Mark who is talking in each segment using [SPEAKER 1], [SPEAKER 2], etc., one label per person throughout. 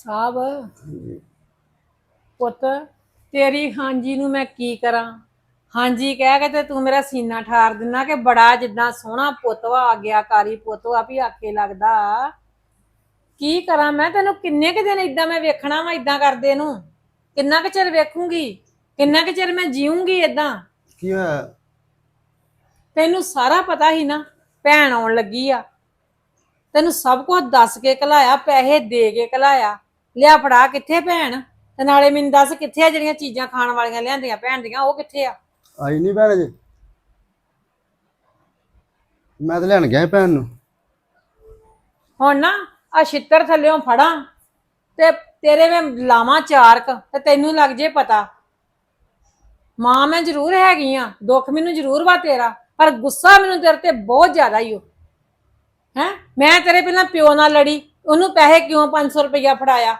[SPEAKER 1] ਸਾਹਿਬ ਪੁੱਤ ਤੇਰੀ ਹਾਂਜੀ ਨੂੰ ਮੈਂ ਕੀ ਕਰਾਂ? ਹਾਂਜੀ ਕਹਿ ਕੇ ਤੇ ਤੂੰ ਮੇਰਾ ਸੀਨਾ ਠਾਰ ਦਿੰਨਾ ਕਿ ਬੜਾ ਜਿੱਦਾਂ ਸੋਹਣਾ ਪੁੱਤ ਵਾ ਆਗਿਆਕਾਰੀ ਪੁੱਤ ਵਾ ਵੀ ਆਕੇ ਲੱਗਦਾ। ਕੀ ਕਰਾਂ ਮੈਂ? ਤੈਨੂੰ ਕਿੰਨੇ ਕੁ ਦਿਨ ਇਦਾਂ ਮੈਂ ਵੇਖਣਾ ਵਾ ਇਦਾਂ ਕਰਦੇ ਨੂੰ? ਕਿੰਨਾ ਕੁ ਚਿਰ ਵੇਖੂੰਗੀ? ਕਿੰਨਾ ਕੁ ਚਿਰ ਮੈਂ ਜੀਉਂਗੀ ਇਦਾਂ
[SPEAKER 2] ਕੀ ਹੋਇਆ?
[SPEAKER 1] ਤੈਨੂੰ ਸਾਰਾ ਪਤਾ ਹੀ ਨਾ ਭੈਣ ਆਉਣ ਲੱਗੀ ਆ। ਤੈਨੂੰ ਸਭ ਕੁਝ ਦੱਸ ਕੇ ਕਲਾਇਆ ਪੈਸੇ ਦੇ ਕੇ ਕਲਾਇਆ ਲਿਆ ਫੜਾ ਕਿੱਥੇ ਭੈਣ? ਤੇ ਨਾਲੇ ਮੈਨੂੰ ਦੱਸ ਕਿੱਥੇ ਆ ਜਿਹੜੀਆਂ ਚੀਜ਼ਾਂ ਖਾਣ ਵਾਲੀਆਂ ਲਿਆਂਦੀਆਂ ਭੈਣ ਦੀਆਂ ਉਹ ਕਿੱਥੇ ਆ?
[SPEAKER 2] ਆਈ ਨਹੀਂ ਭੈਣ ਜੀ ਮੈਂ ਤਾਂ ਲੈਣ ਗਿਆ ਸੀ ਭੈਣ ਨੂੰ।
[SPEAKER 1] ਹੁਣ ਨਾ ਆ ਛਿੱਤਰ ਥੱਲਿਓਂ ਫੜਾਂ ਤੇ ਤੇਰੇ ਮੈਂ ਲਾਵਾਂ ਚਾਰਕ ਤੇ ਤੈਨੂੰ ਲੱਗ ਜੇ ਪਤਾ। ਮਾਂ ਮੈਂ ਜ਼ਰੂਰ ਹੈਗੀ ਆ ਦੁੱਖ ਮੈਨੂੰ ਜ਼ਰੂਰ ਵਾ ਤੇਰਾ ਪਰ ਗੁੱਸਾ ਮੈਨੂੰ ਤੇਰੇ ਤੇ ਬਹੁਤ ਜ਼ਿਆਦਾ ਹੀ ਹੋ ਹੈ? ਮੈਂ ਤੇਰੇ ਪਹਿਲਾਂ ਪਿਓ ਨਾਲ ਲੜੀ ਉਹਨੂੰ ਪੈਸੇ ਕਿਉਂ 500 ਰੁਪਇਆ ਫੜਾਇਆ?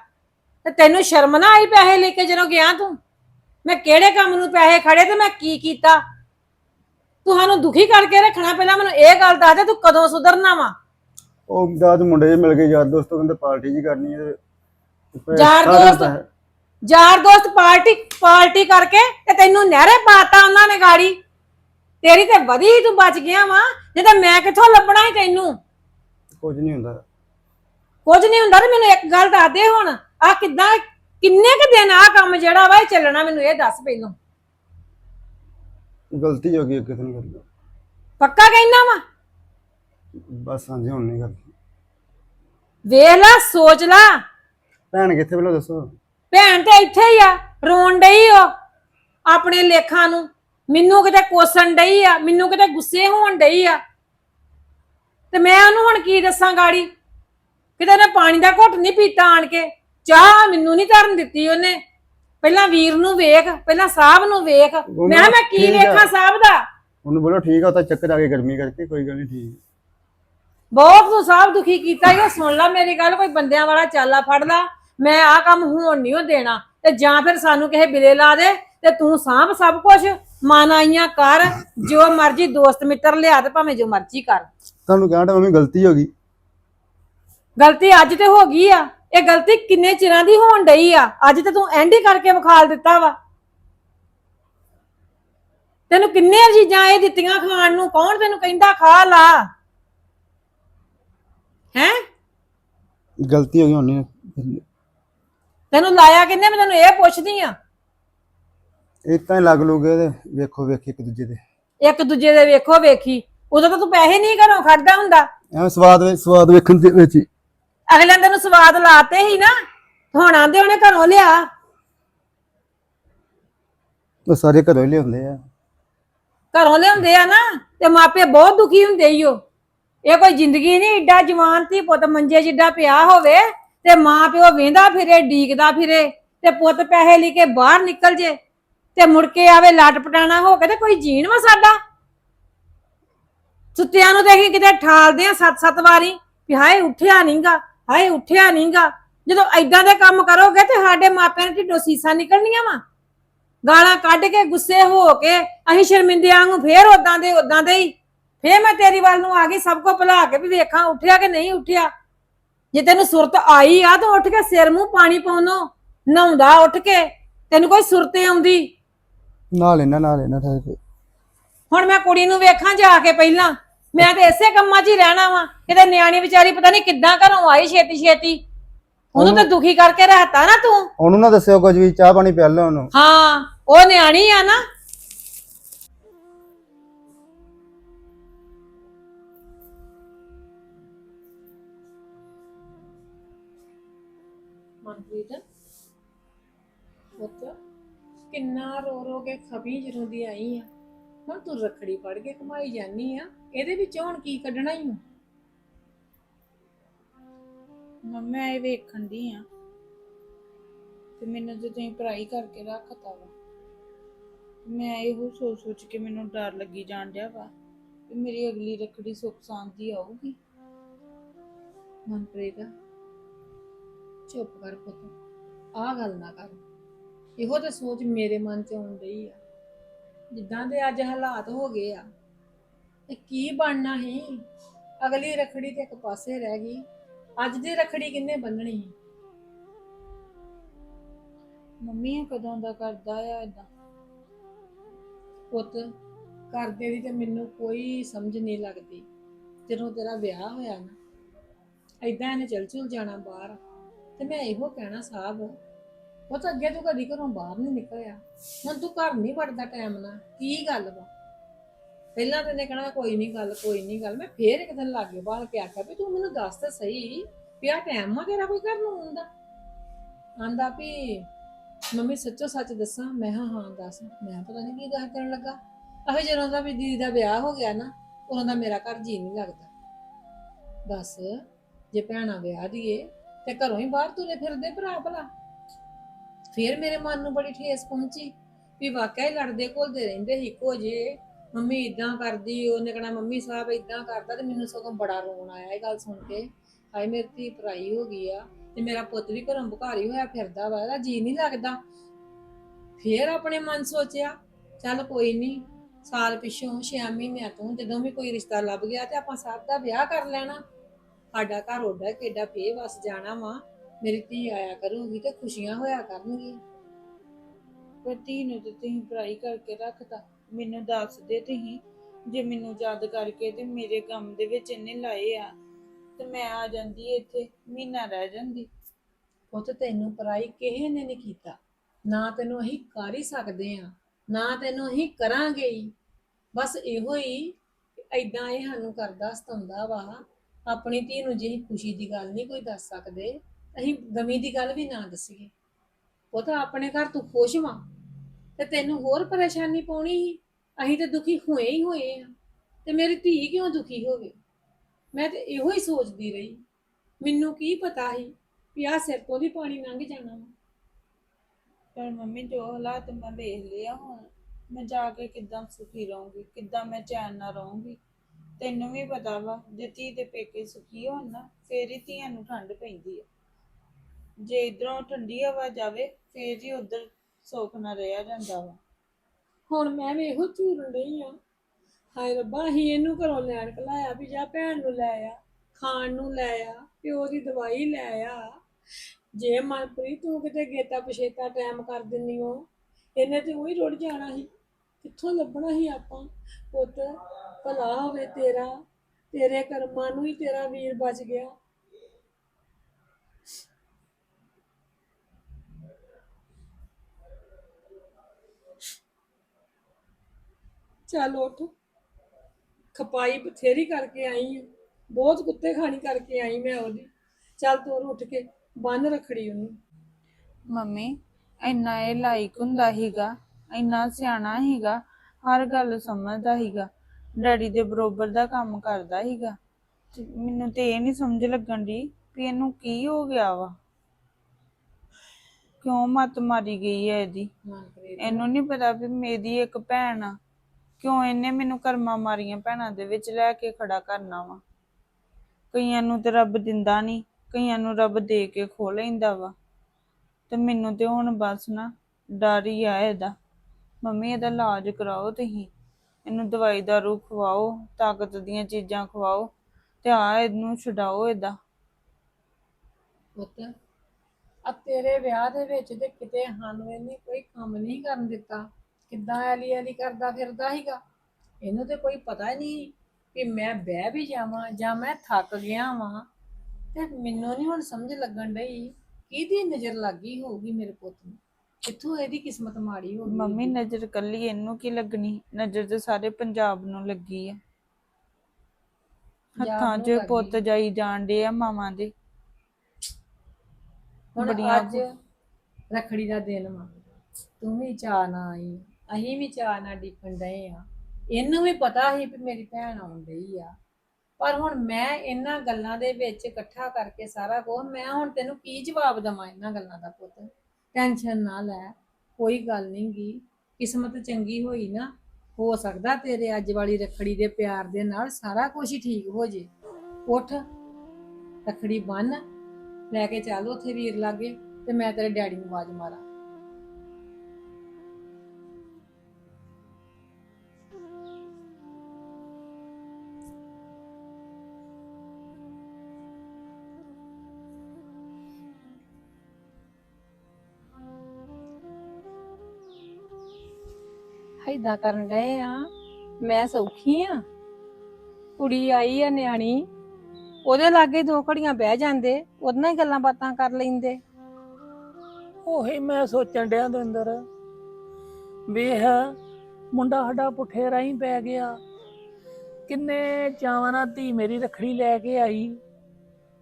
[SPEAKER 1] ਤੇ ਤੈਨੂੰ ਸ਼ਰਮ ਨਾ ਆਈ ਪੈਸੇ ਲੈ ਕੇ ਜਦੋਂ ਗਿਆ ਤੂੰ? ਮੈਂ ਕਿਹੜੇ ਕੰਮ ਨੂੰ ਪੈਸੇ ਖੜੇ ਤੇ ਮੈਂ ਕੀ ਕੀਤਾ? ਤੁਹਾਨੂੰ ਦੁਖੀ ਕਰਕੇ ਰੱਖਣਾ ਪਹਿਲਾਂ ਮੈਨੂੰ ਇਹ ਗੱਲ ਦੱਸ ਦੇ ਤੂੰ ਕਦੋਂ ਸੁਧਰਨਾ ਵਾ?
[SPEAKER 2] ਉਹ ਦਾਦ ਮੁੰਡੇ ਜਿਹੇ ਮਿਲ ਗਏ ਯਾਰ ਦੋਸਤੋ ਕਹਿੰਦੇ ਪਾਰਟੀ ਜੀ ਕਰਨੀ ਹੈ ਤੇ
[SPEAKER 1] ਯਾਰ ਦੋਸਤ? ਯਾਰ ਦੋਸਤ ਪਾਰਟੀ ਪਾਰਟੀ ਕਰਕੇ ਤੇ ਤੈਨੂੰ ਨਹਿਰੇ ਪਾਤਾ ਉਹਨਾਂ ਨੇ ਗਾੜੀ। ਤੇਰੀ ਤੇ ਵਧੀ ਹੀ ਤੂੰ ਬਚ ਗਿਆ ਵਾ। ਨਹੀਂ ਤਾਂ ਮੈਂ ਕਿੱਥੋਂ ਲੱਭਣਾ ਸੀ ਤੈਨੂੰ?
[SPEAKER 2] ਕੁਝ ਨਹੀਂ ਹੁੰਦਾ।
[SPEAKER 1] ਕੁਝ ਨਹੀਂ ਹੁੰਦਾ ਤੇ ਮੈਨੂੰ ਇੱਕ ਗੱਲ ਦੱਸ ਦੇ ਹੁਣ। ਆ ਕਿੱਦਾਂ ਕਿੰਨੇ ਕ ਦਿਨ ਆ ਕੰਮ ਜਿਹੜਾ ਵਾ ਇਹ ਚੱਲਣਾ ਮੈਨੂੰ ਇਹ ਦੱਸ ਪਹਿਲੋਂ।
[SPEAKER 2] ਗਲਤੀ ਹੋ ਗਈ ਅੱਗੇ ਤੋਂ ਨਹੀਂ ਕਰਦਾ
[SPEAKER 1] ਪੱਕਾ ਕਹਿਣਾ ਵਾ?
[SPEAKER 2] ਬਸ ਹਾਂਜੀ ਹੁਣ ਨਹੀਂ ਕਰਦੀ
[SPEAKER 1] ਵੇਖ ਲੈ ਸੋਚ ਲੈ।
[SPEAKER 2] ਭੈਣ ਕਿੱਥੇ ਪਹਿਲਾਂ ਦੱਸੋ?
[SPEAKER 1] ਭੈਣ ਤੇ ਇੱਥੇ ਹੀ ਆ ਰੋਣ ਡਈ ਉਹ ਆਪਣੇ ਲੇਖਾਂ ਨੂੰ। ਮੈਨੂੰ ਕਿਤੇ ਕੋਸਣ ਡਈ ਆ ਮੈਨੂੰ ਕਿਤੇ ਗੁੱਸੇ ਹੋਣ ਡਈ ਆ। ਤੇ ਮੈਂ ਉਹਨੂੰ ਹੁਣ ਕੀ ਦੱਸਾਂ ਗਾੜੀ? ਕਿਤੇ ਉਹਨੇ ਪਾਣੀ ਦਾ ਘੁੱਟ ਨਹੀਂ ਪੀਤਾ ਆਣ ਕੇ ਚਾਹ ਮੈਨੂੰ ਨਹੀਂ ਧਰਨ ਦਿੱਤੀ ਉਹਨੇ। ਪਹਿਲਾਂ ਵੀਰ ਨੂੰ ਵੇਖ ਪਹਿਲਾਂ ਸਾਹਿਬ ਨੂੰ ਵੇਖ। ਮੈਂ ਕਿਹਾ ਮੈਂ ਕੀ
[SPEAKER 2] ਠੀਕ ਆ।
[SPEAKER 1] ਵੇਖਾਂ ਸਾਹਿਬ ਦਾ?
[SPEAKER 2] ਉਹਨੂੰ ਬੋਲੋ ਠੀਕ ਆ ਉਹ ਤਾਂ ਚੱਕਰ ਆ ਗਏ ਗਰਮੀ ਕਰਕੇ ਕੋਈ ਗੱਲ ਨਹੀਂ ਠੀਕ
[SPEAKER 1] ਬਹੁਤ ਨੂੰ ਸਾਹਿਬ ਦੁਖੀ ਕੀਤਾ ਇਹ ਸੁਣ ਲੈ ਮੇਰੀ ਗੱਲ ਕੋਈ ਬੰਦਿਆਂ ਵਾਲਾ ਚਾਲਾ ਫੜ ਲਾ। ਮੈਂ ਆਹ ਕੰਮ ਹੋਣ ਨਹੀਂ ਉਹ ਦੇਣਾ। ਤੇ ਜਾਂ ਫਿਰ ਸਾਨੂੰ ਕਿਸੇ ਬਿਲੇ ਲਾ ਦੇ ਤੇ ਤੂੰ ਸਾਂਭ ਸਭ ਕੁਝ ਮਨ ਆਈਆਂ ਕਰ ਜੋ ਮਰਜ਼ੀ ਦੋਸਤ ਮਿੱਤਰ ਲਿਆ ਤੇ ਭਾਵੇਂ ਜੋ ਮਰਜ਼ੀ ਕਰ।
[SPEAKER 2] ਤੁਹਾਨੂੰ ਕਹਿੰਦਾ ਮੰਮੀ ਗਲਤੀ ਹੋ ਗਈ।
[SPEAKER 1] ਗਲਤੀ ਅੱਜ ਤੇ ਹੋ ਗਈ ਆ। ਇਹ ਗਲਤੀ ਕਿੰਨੇ ਚਿਰਾਂ ਦੀ ਹੋਣ ਡਈ ਆ? ਅੱਜ ਤੇ ਤੂੰ ਐਂਡ ਹੀ ਕਰਕੇ ਵਿਖਾਲ ਦਿੱਤਾ ਵਾ। ਤੈਨੂੰ ਕਿੰਨੇ ਚੀਜ਼ਾਂ ਇਹ ਦਿੱਤੀਆਂ ਖਾਣ ਨੂੰ? ਕੌਣ ਤੈਨੂੰ ਕਹਿੰਦਾ ਖਾ ਲਾ? ਹੈਂ?
[SPEAKER 2] ਗਲਤੀ ਹੋ ਗਈ ਹੁਣ
[SPEAKER 1] ਤੈਨੂੰ ਲਾਇਆ ਕਿੰਨੇ? ਮੈਂ ਤੈਨੂੰ ਇਹ ਪੁੱਛਦੀ ਆ।
[SPEAKER 2] ਇਹ ਤਾਂ ਹੀ ਲੱਗ ਲੂਗੇ ਤੇ ਵੇਖੋ ਵੇਖੀ ਇੱਕ ਦੂਜੇ ਦੇ।
[SPEAKER 1] ਇੱਕ ਦੂਜੇ ਦੇ ਵੇਖੋ ਵੇਖੀ। ਉਦੋਂ ਤਾਂ ਤੂੰ ਪੈਸੇ ਨਹੀਂ ਘਰੋਂ ਖੜਦਾ ਹੁੰਦਾ।
[SPEAKER 2] ਐਵੇਂ ਸਵਾਦ ਵਿੱਚ ਸਵਾਦ ਵੇਖਣ ਦੇ ਵਿੱਚ ਹੀ।
[SPEAKER 1] ਅਗਲੇ ਨੇ ਤੈਨੂੰ ਸਵਾਦ ਲਾਤੇ ਹੀ ਨਾ ਹੁਣ ਆਂਦੇ ਉਹਨੇ ਘਰੋਂ ਲਿਆ।
[SPEAKER 2] ਉਹ ਸਾਰੇ ਘਰੋਂ ਹੀ ਲਿਆਉਂਦੇ ਆ।
[SPEAKER 1] ਘਰੋਂ ਲਿਆਉਂਦੇ ਆ ਨਾ ਤੇ ਮਾਪੇ ਬਹੁਤ ਦੁਖੀ ਹੁੰਦੇ ਈ ਓ। ਇਹ ਕੋਈ ਜ਼ਿੰਦਗੀ ਨਹੀਂ ਏਡਾ ਜਵਾਨ ਧੀ ਪੁੱਤ ਮੰਜੇ ਜਿੱਡਾ ਪਿਆ ਹੋਵੇ ਤੇ ਮਾਂ ਪਿਓ ਵੇਂਦਾ ਫਿਰੇ ਡੀਕਦਾ ਫਿਰੇ ਤੇ ਪੁੱਤ ਪੈਸੇ ਲੈ ਕੇ ਬਾਹਰ ਨਿਕਲ ਜੇ ਤੇ ਮੁੜ ਕੇ ਆਵੇ ਲੱਟ ਪਟਾਣਾ ਹੋ ਕੇ ਤੇ ਕੋਈ ਜੀਣ ਵਾ ਸਾਡਾ। ਸੁੱਤਿਆਂ ਨੂੰ ਦੇਖੀ ਕਿਤੇ ਠਾਲਦੇ ਆ ਸੱਤ ਸੱਤ ਵਾਰੀ ਵੀ ਹਾਏ ਉੱਠਿਆ ਨਹੀਂਗਾ ਹਾਏ ਉੱਠਿਆ ਨਹੀਂਗਾ ਜਦੋਂ ਐਦਾਂ ਦੇ ਕੰਮ ਕਰੋਗੇ ਤੇ ਸਾਡੇ ਮਾਪਿਆਂ ਨੇ ਢਿੱਡੋਂ ਸੀਸਾਂ ਨਿਕਲਣੀਆਂ ਵਾ। ਗਾਲਾਂ ਕੱਢ ਕੇ ਗੁੱਸੇ ਹੋ ਕੇ ਅਸੀਂ ਸ਼ਰਮਿੰਦੇ ਵਾਂਗੂ ਫੇਰ ਉਦਾਂ ਦੇ ਉਦਾਂ ਦੇ ਹੀ। ਫੇਰ ਮੈਂ ਤੇਰੀ ਵੱਲ ਨੂੰ ਆ ਗਈ ਸਭ ਕੋ ਭੁਲਾ ਕੇ ਵੀ ਵੇਖਾਂ ਉੱਠਿਆ ਕਿ ਨਹੀਂ ਉੱਠਿਆ। ਜੇ ਤੈਨੂੰ ਸੁਰਤ ਆਈ ਆ ਤਾਂ ਉੱਠ ਕੇ ਸਿਰ ਮੂੰਹ ਪਾਣੀ ਪਾਉਣੋ। ਨਹਾਉਂਦਾ ਉੱਠ ਕੇ ਤੈਨੂੰ ਕੋਈ ਸੁਰਤ ਆਉਂਦੀ।
[SPEAKER 2] ਨਾ ਲੈਣਾ ਨਾ ਲੈਣਾ ਠਹਿਰ ਕੇ
[SPEAKER 1] ਹੁਣ ਮੈਂ ਕੁੜੀ ਨੂੰ ਵੇਖਾਂ ਜਾ ਕੇ ਪਹਿਲਾਂ। ਮੈਂ ਤੇ ਇਸੇ ਕੰਮਾਂ 'ਚ ਹੀ ਰਹਿਣਾ ਵਾਂ। ਕਿਤੇ ਨਿਆਣੀ ਵਿਚਾਰੀ ਪਤਾ ਨਹੀਂ ਕਿੱਦਾਂ ਘਰੋਂ ਆਈ ਛੇਤੀ ਛੇਤੀ ਉਹਨੂੰ ਤਾਂ ਦੁਖੀ ਕਰਕੇ ਰਹਤਾ ਨਾ ਤੂੰ।
[SPEAKER 2] ਉਹਨੂੰ ਨਾ ਦੱਸਿਓ ਕੁਝ ਵੀ ਚਾਹ ਪਾਣੀ ਪਿਆ ਲਓ ਉਹਨੂੰ।
[SPEAKER 1] ਹਾਂ ਉਹ ਨਿਆਣੀ ਆ ਨਾ। ਮਨਪ੍ਰੀਤ ਪੁੱਤ ਕਿੰਨਾ ਰੋ ਰੋ ਕੇ ਖਬੀ ਜਦੋਂ ਦੀ ਆਈ ਆ। ਹੁਣ ਤੂੰ ਰਖੜੀ ਫੜ ਕੇ ਕਮਾਈ ਜਾਨੀ ਆ ਇਹਦੇ ਵਿੱਚ ਹੁਣ ਕੀ ਕੱਢਣਾ ਹੀ
[SPEAKER 3] ਮੰਮਾ ਇਹ ਵੇਖਣ ਦੀ ਆ ਤੇ ਮੈਨੂੰ ਜਦੋਂ ਤੁਸੀਂ ਪੜ੍ਹਾਈ ਕਰਕੇ ਰੱਖਤਾ ਵਾ ਮੈਂ ਇਹੋ ਸੋਚ ਸੋਚ ਕੇ ਮੈਨੂੰ ਡਰ ਲੱਗੀ ਜਾਣ ਡਿਆ ਵਾ ਕਿ ਮੇਰੀ ਅਗਲੀ ਰੱਖੜੀ ਸੁੱਖ ਸ਼ਾਂਤੀ ਆਊਗੀ।
[SPEAKER 1] ਮਨਪ੍ਰੀਤ ਚੁੱਪ ਕਰ ਪੁੱਤ ਆਹ ਗੱਲ ਨਾ ਕਰ। ਇਹੋ ਤੇ ਸੋਚ ਮੇਰੇ ਮਨ 'ਚ ਆਉਣ ਡਈ ਆ। ਜਿੱਦਾਂ ਦੇ ਅੱਜ ਹਾਲਾਤ ਹੋ ਗਏ ਆ, ਤੇ ਕੀ ਬਣਨਾ ਸੀ ਅਗਲੀ ਰਖੜੀ ਤੇ ਇੱਕ ਪਾਸੇ ਰਹਿ ਗਈ। ਅੱਜ ਦੀ ਰਖੜੀ ਕਿੰਨੇ ਬੰਨਣੀ ਸੀ
[SPEAKER 3] ਮੰਮੀ ਇਹ ਕਦੋਂ ਦਾ ਕਰਦਾ ਆ ਇਦਾਂ
[SPEAKER 1] ਪੁੱਤ ਕਰਦੇ ਦੀ ਤੇ ਮੈਨੂੰ ਕੋਈ ਸਮਝ ਨਹੀਂ ਲੱਗਦੀ। ਜਦੋਂ ਤੇਰਾ ਵਿਆਹ ਹੋਇਆ ਨਾ ਐਦਾਂ ਇਹਨੇ ਚਲ ਚੁਲ ਜਾਣਾ ਬਾਹਰ, ਤੇ ਮੈਂ ਇਹੋ ਕਹਿਣਾ ਸਾਹਿਬ ਉਹ ਤਾਂ ਅੱਗੇ ਤੂੰ ਕਦੀ ਘਰੋਂ ਬਾਹਰ ਨਹੀਂ ਨਿਕਲਿਆ। ਹੁਣ ਤੂੰ ਘਰ ਨਹੀਂ ਵੜਦਾ ਟਾਈਮ ਨਾਲ। ਕੀ ਗੱਲ ਵਾ? ਪਹਿਲਾਂ ਤੈਨੇ ਇਹਨੇ ਕਹਿਣਾ, ਕੋਈ ਨਹੀਂ ਗੱਲ, ਕੋਈ ਨਹੀਂ ਗੱਲ। ਮੈਂ ਫੇਰ ਇੱਕ ਦਿਨ ਲਾਗੇ ਬਾਹਰ ਕੇ ਆਖਿਆ ਵੀ ਤੂੰ ਮੈਨੂੰ ਦੱਸ ਤਾਂ ਸਹੀ ਵੀ ਟਾਈਮ ਆ ਤੇਰਾ ਕੋਈ ਘਰ ਨੂੰ ਆਉਂਦਾ ਆਂਦਾ ਵੀ, ਮੰਮੀ, ਸੱਚੋ ਸੱਚ ਦੱਸਾਂ? ਮੈਂ ਹਾਂ ਹਾਂ, ਦੱਸ। ਮੈਂ ਪਤਾ ਨਹੀਂ ਕੀ ਦੱਸ ਕਰਨ ਲੱਗਾ? ਆਹੇ ਜਦੋਂ ਦਾ ਵੀ ਦੀਦੀ ਦਾ ਵਿਆਹ ਹੋ ਗਿਆ ਨਾ, ਉਦੋਂ ਦਾ ਮੇਰਾ ਘਰ ਜੀ ਨਹੀਂ ਲੱਗਦਾ। ਦੱਸ, ਜੇ ਭੈਣਾ ਵਿਆਹ ਦੀਏ ਤੇ ਘਰੋਂ ਹੀ ਬਾਹਰ ਤੁਰੇ ਫਿਰਦੇ ਭਰਾ ਭਲਾ ਫਿਰ ਮੇਰੇ ਮਨ ਨੂੰ ਬੜੀ ਠੇਸ ਪਹੁੰਚੀ ਵੀ ਵਾਕਿਆ ਹੀ ਲੜਦੇ ਘੁਲਦੇ ਰਹਿੰਦੇ ਸੀ ਇੱਕੋ ਜੇ ਮੰਮੀ ਇਦਾਂ ਕਰਦੀ, ਉਹਨੇ ਕਹਣਾ, ਮੰਮੀ ਸਾਹਿਬ ਇਦਾਂ ਕਰਦਾ ਤੇ ਮੈਨੂੰ ਸਗੋਂ ਬੜਾ ਰੋਣ ਆਇਆ ਇਹ ਗੱਲ ਸੁਣ ਕੇ। ਹਾਏ, ਮੇਰੀ ਧੀ ਭਰਾਈ ਹੋ ਗਈ ਆ ਤੇ ਮੇਰਾ ਪੁੱਤ ਵੀ ਘਰੋਂ ਬੁਖਾਰੀ ਹੋਇਆ ਫਿਰਦਾ ਵਾ, ਇਹਦਾ ਜੀ ਨਹੀਂ ਲੱਗਦਾ। ਫੇਰ ਆਪਣੇ ਮਨ ਸੋਚਿਆ, ਚੱਲ ਕੋਈ ਨਹੀਂ, ਸਾਲ ਪਿੱਛੋਂ 6 ਮਹੀਨਿਆਂ ਤੋਂ ਜਦੋਂ ਵੀ ਕੋਈ ਰਿਸ਼ਤਾ ਲੱਭ ਗਿਆ ਤੇ ਆਪਾਂ ਸਭ ਦਾ ਵਿਆਹ ਕਰ ਲੈਣਾ। ਸਾਡਾ ਘਰ ਓਡਾ ਕਿੱਡਾ ਫੇ ਵਸ ਜਾਣਾ ਵਾ। ਮੇਰੀ ਧੀ ਆਇਆ ਕਰੂਗੀ ਤੇ ਖੁਸ਼ੀਆਂ ਹੋਇਆ ਕਰਨਗੀਆਂ
[SPEAKER 3] ਪਰ ਧੀ ਨੂੰ ਤੇ ਤੁਸੀਂ ਪੜ੍ਹਾਈ ਕਰਕੇ ਰੱਖਤਾ। ਮੈਨੂੰ ਦੱਸ ਦੇ ਤੁਸੀਂ, ਜੇ ਮੈਨੂੰ ਯਾਦ ਕਰਕੇ ਤੇ ਮੇਰੇ ਕੰਮ ਦੇ ਵਿੱਚ ਇਹਨੇ ਲਾਏ ਆ, ਤੇ ਮੈਂ ਆ ਜਾਂਦੀ ਇੱਥੇ, ਮਹੀਨਾ ਰਹਿ ਜਾਂਦੀ।
[SPEAKER 1] ਪੁੱਤ, ਤੈਨੂੰ ਪਰਾਈ ਕਿਸੇ ਨੇ ਨਹੀਂ ਕੀਤਾ। ਨਾ ਤੈਨੂੰ ਅਸੀਂ ਕਰ ਹੀ ਸਕਦੇ ਆ, ਨਾ ਤੈਨੂੰ ਅਸੀਂ ਕਰਾਂਗੇ ਹੀ। ਬਸ ਇਹੋ ਹੀ ਐਦਾਂ ਇਹ ਸਾਨੂੰ ਕਰਦਾ ਸਤਾਉਂਦਾ ਵਾ। ਆਪਣੀ ਧੀ ਨੂੰ ਜਿਹੀ ਖੁਸ਼ੀ ਦੀ ਗੱਲ ਨਹੀਂ ਕੋਈ ਦੱਸ ਸਕਦੇ। ਅਸੀਂ ਗਮੀ ਦੀ ਗੱਲ ਵੀ ਨਾ ਦੱਸੀਏ। ਉਹ ਤਾਂ ਆਪਣੇ ਘਰ ਤੂੰ ਖੁਸ਼ ਵਾਂ ਤੇ ਤੈਨੂੰ ਹੋਰ ਪਰੇਸ਼ਾਨੀ ਪਾਉਣੀ ਸੀ। ਅਸੀਂ ਤੇ ਦੁਖੀ ਹੋਏ ਹੀ ਹੋਏ ਆ ਤੇ ਮੇਰੀ ਧੀ ਕਿਉਂ ਦੁਖੀ ਹੋਵੇ? ਮੈਂ ਤੇ ਇਹੋ ਹੀ ਸੋਚਦੀ ਰਹੀ। ਮੈਨੂੰ ਕੀ ਪਤਾ ਸੀ ਵੀ ਆਹ ਸਿਰ ਤੋਂ ਦੀ ਪਾਣੀ ਲੰਘ ਜਾਣਾ ਵਾ।
[SPEAKER 3] ਪਰ ਮੰਮੀ, ਜੋ ਹਾਲਾਤ ਮੈਂ ਵੇਖ ਲਿਆ ਹੁਣ, ਮੈਂ ਜਾ ਕੇ ਕਿੱਦਾਂ ਸੁਖੀ ਰਹੂੰਗੀ, ਕਿੱਦਾਂ ਮੈਂ ਚੈਨ ਨਾਲ ਰਹੂੰਗੀ, ਤੈਨੂੰ ਵੀ ਪਤਾ ਵਾ, ਜੇ ਧੀ ਦੇ ਪੇਕੇ ਸੁਖੀ ਹੋਣ ਨਾ, ਫੇਰ ਹੀ ਧੀਆਂ ਨੂੰ ਠੰਡ ਪੈਂਦੀ ਆ। ਜੇ ਇਧਰੋਂ ਠੰਡੀ ਹਵਾ ਜਾਵੇ, ਫੇਰ ਹੀ ਉਧਰ ਸੁੱਖ ਨਾ ਰਿਹਾ ਜਾਂਦਾ ਵਾ।
[SPEAKER 1] ਹੁਣ ਮੈਂ ਵੀ ਇਹੋ ਝੂਰਨ ਰਹੀ ਆ। ਹਾਏ ਰੱਬਾ ਹੀ ਇਹਨੂੰ ਘਰੋਂ ਲੈਣ ਕਲਾਇਆ ਵੀ ਜਾ ਭੈਣ ਨੂੰ ਲੈ ਆ, ਖਾਣ ਨੂੰ ਲੈ ਆ, ਪਿਓ ਦੀ ਦਵਾਈ ਲੈ ਆ। ਜੇ ਮਨਪ੍ਰੀਤ ਤੂੰ ਕਿਤੇ ਗੇਤਾ ਪਛੇਤਾ ਟਾਈਮ ਕਰ ਦਿੰਨੀ ਹੋ ਇਹਨੇ ਤੇ ਉਹੀ ਰੁੜ ਜਾਣਾ ਸੀ। ਕਿੱਥੋਂ ਲੱਭਣਾ ਸੀ ਆਪਾਂ? ਪੁੱਤ, ਭਲਾ ਹੋਵੇ ਤੇਰਾ, ਤੇਰੇ ਕਰਮਾਂ ਨੂੰ ਹੀ ਤੇਰਾ ਵੀਰ ਬਚ ਗਿਆ। ਚੱਲ ਉੱਠ। ਖਪਾਈ ਬਥੇਰੀ ਕਰਕੇ ਆਈ ਆ। ਬਹੁਤ ਕੁੱਤੇ ਖਾਣੀ ਕਰਕੇ ਆਈ ਮੈਂ ਉਹਦੀ। ਚੱਲ ਤੂੰ ਉੱਠ ਕੇ ਬੰਨ ਰਖੜੀ ਉਹਨੂੰ।
[SPEAKER 3] ਮੰਮੀ ਇੰਨਾ ਇਹ ਲਾਇਕ ਹੁੰਦਾ ਹੀਗਾ ਇੰਨਾ ਸਿਆਣਾ ਹੀਗਾ ਹਰ ਗੱਲ ਸਮਝਦਾ ਹੀਗਾ ਡੈਡੀ ਦੇ ਬਰੋਬਰ ਦਾ ਕੰਮ ਕਰਦਾ ਹੀਗਾ ਤੇ ਮੈਨੂੰ ਤੇ ਇਹ ਨਹੀਂ ਸਮਝ ਲੱਗਣ ਦੀ ਵੀ ਇਹਨੂੰ ਕੀ ਹੋ ਗਿਆ ਵਾ। ਕਿਉਂ ਮਤ ਮਾਰੀ ਗਈ ਹੈ ਇਹਦੀ?
[SPEAKER 1] ਮਨਪ੍ਰੀਤ।
[SPEAKER 3] ਇਹਨੂੰ ਨਹੀਂ ਪਤਾ ਵੀ ਮੇਰੀ ਇੱਕ ਭੈਣ ਆ। ਕਿਉਂ ਇਹਨੇ ਮੈਨੂੰ ਕਰਮਾਂ ਮਾਰੀਆਂ ਭੈਣਾਂ ਦੇ ਵਿੱਚ ਲੈ ਕੇ ਖੜਾ ਕਰਨਾ ਵਾ? ਕਈਆਂ ਨੂੰ ਤੇ ਰੱਬ ਦਿੰਦਾ ਨਹੀਂ ਕਈਆਂ ਨੂੰ ਰੱਬ ਦੇ ਕੇ ਖੋ ਲੈਂਦਾ ਵਾ। ਤੇ ਮੈਨੂੰ ਤੇ ਹੁਣ ਬਸ ਨਾ ਡਰ ਹੀ ਆ ਇਹਦਾ। ਮੰਮੀ, ਇਹਦਾ ਇਲਾਜ ਕਰਾਓ ਤੁਸੀਂ। ਇਹਨੂੰ ਦਵਾਈ ਦਾਰੂ ਖਵਾਓ, ਤਾਕਤ ਦੀਆਂ ਚੀਜ਼ਾਂ ਖਵਾਓ ਤੇ ਆ ਇਹਨੂੰ ਛਡਾਓ ਇਹਦਾ।
[SPEAKER 1] ਪੁੱਤ ਆ ਤੇਰੇ ਵਿਆਹ ਦੇ ਵਿੱਚ ਤੇ ਕਿਤੇ ਸਾਨੂੰ ਇਹਨੇ ਕੋਈ ਕੰਮ ਨਹੀਂ ਕਰਨ ਦਿੱਤਾ। ਕਿੱਦਾਂ ਐਲੀ ਐਲੀ ਕਰਦਾ ਫਿਰਦਾ ਸੀਗਾ। ਇਹਨੂੰ ਤੇ ਕੋਈ ਪਤਾ ਨਹੀਂ ਕਿ ਮੈਂ ਬਹਿ ਵੀ ਜਾਵਾਂ ਜਾਂ ਮੈਂ ਥੱਕ ਗਿਆ ਵਾਂ। ਤੇ ਮੈਨੂੰ ਨਹੀਂ ਹੁਣ ਸਮਝ ਲੱਗਣ ਡਈ ਕਿਹਦੀ ਨਜ਼ਰ ਲੱਗੀ ਹੋਊਗੀ ਮੇਰੇ ਪੁੱਤ ਨੂੰ। ਕਿੱਥੋਂ ਇਹਦੀ ਕਿਸਮਤ ਮਾੜੀ ਹੋ ਗਈ
[SPEAKER 3] ਮੰਮੀ ਨਜ਼ਰ ਕੱਲੀ ਇਹਨੂੰ ਕੀ ਲੱਗਣੀ? ਨਜ਼ਰ ਤੇ ਸਾਰੇ ਪੰਜਾਬ ਨੂੰ ਲੱਗੀ ਆ। ਹੱਥਾਂ 'ਚ। ਪੁੱਤ ਜਾਈ ਜਾਣਦੇ ਆ ਮਾਵਾਂ ਦੇ।
[SPEAKER 1] ਹੁਣ ਅੱਜ ਰਖੜੀ ਦਾ ਦਿਨ ਵਾ। ਤੂੰ ਵੀ ਚਾਹ ਨਾ ਆਈ। ਅਸੀਂ ਵੀ ਚਾਹ ਨਾਲ ਡਿੱਪਣ ਡਏ ਆ। ਇਹਨੂੰ ਵੀ ਪਤਾ ਸੀ ਵੀ ਮੇਰੀ ਭੈਣ ਆਉਣ ਡਈ ਆ। ਪਰ ਹੁਣ ਮੈਂ ਇਹਨਾਂ ਗੱਲਾਂ ਦੇ ਵਿੱਚ ਇਕੱਠਾ ਕਰਕੇ ਸਾਰਾ ਕੁਝ ਮੈਂ ਹੁਣ ਤੈਨੂੰ ਕੀ ਜਵਾਬ ਦਵਾਂ ਇਹਨਾਂ ਗੱਲਾਂ ਦਾ ਪੁੱਤ? ਟੈਨਸ਼ਨ ਨਾ ਲੈ, ਕੋਈ ਗੱਲ ਨਹੀਂ ਗੀ। ਕਿਸਮਤ ਚੰਗੀ ਹੋਈ ਨਾ, ਹੋ ਸਕਦਾ ਤੇਰੇ ਅੱਜ ਵਾਲੀ ਰਖੜੀ ਦੇ ਪਿਆਰ ਦੇ ਨਾਲ ਸਾਰਾ ਕੁਝ ਹੀ ਠੀਕ ਹੋ ਜੇ। ਉੱਠ, ਰਖੜੀ ਬੰਨ, ਲੈ ਕੇ ਚੱਲ ਉੱਥੇ ਵੀਰ ਲਾਗੇ ਤੇ ਮੈਂ ਤੇਰੇ ਡੈਡੀ ਨੂੰ ਆਵਾਜ਼ ਮਾਰਾਂ। ਏਦਾਂ ਕਰਨ ਡਏ ਆ? ਮੈਂ ਸੌਖੀ ਆ? ਕੁੜੀ ਆਈ ਆ ਨਿਆਣੀ। ਉਹਦੇ ਲਾਗੇ ਦੋ ਘੜੀਆਂ ਬਹਿ ਜਾਂਦੇ ਉਹਦੇ ਨਾਲ ਹੀ ਗੱਲਾਂ ਬਾਤਾਂ ਕਰ ਲੈਂਦੇ।
[SPEAKER 4] ਉਹੀ ਮੈਂ ਸੋਚਣ ਡਿਆ ਦਵਿੰਦਰ। ਵੇਖ ਮੁੰਡਾ ਸਾਡਾ ਪੁੱਠੇ ਰਾਹੀਂ ਪੈ ਗਿਆ। ਕਿੰਨੇ ਚਾਵਾਂ ਨਾਲ ਧੀ ਮੇਰੀ ਰਖੜੀ ਲੈ ਕੇ ਆਈ।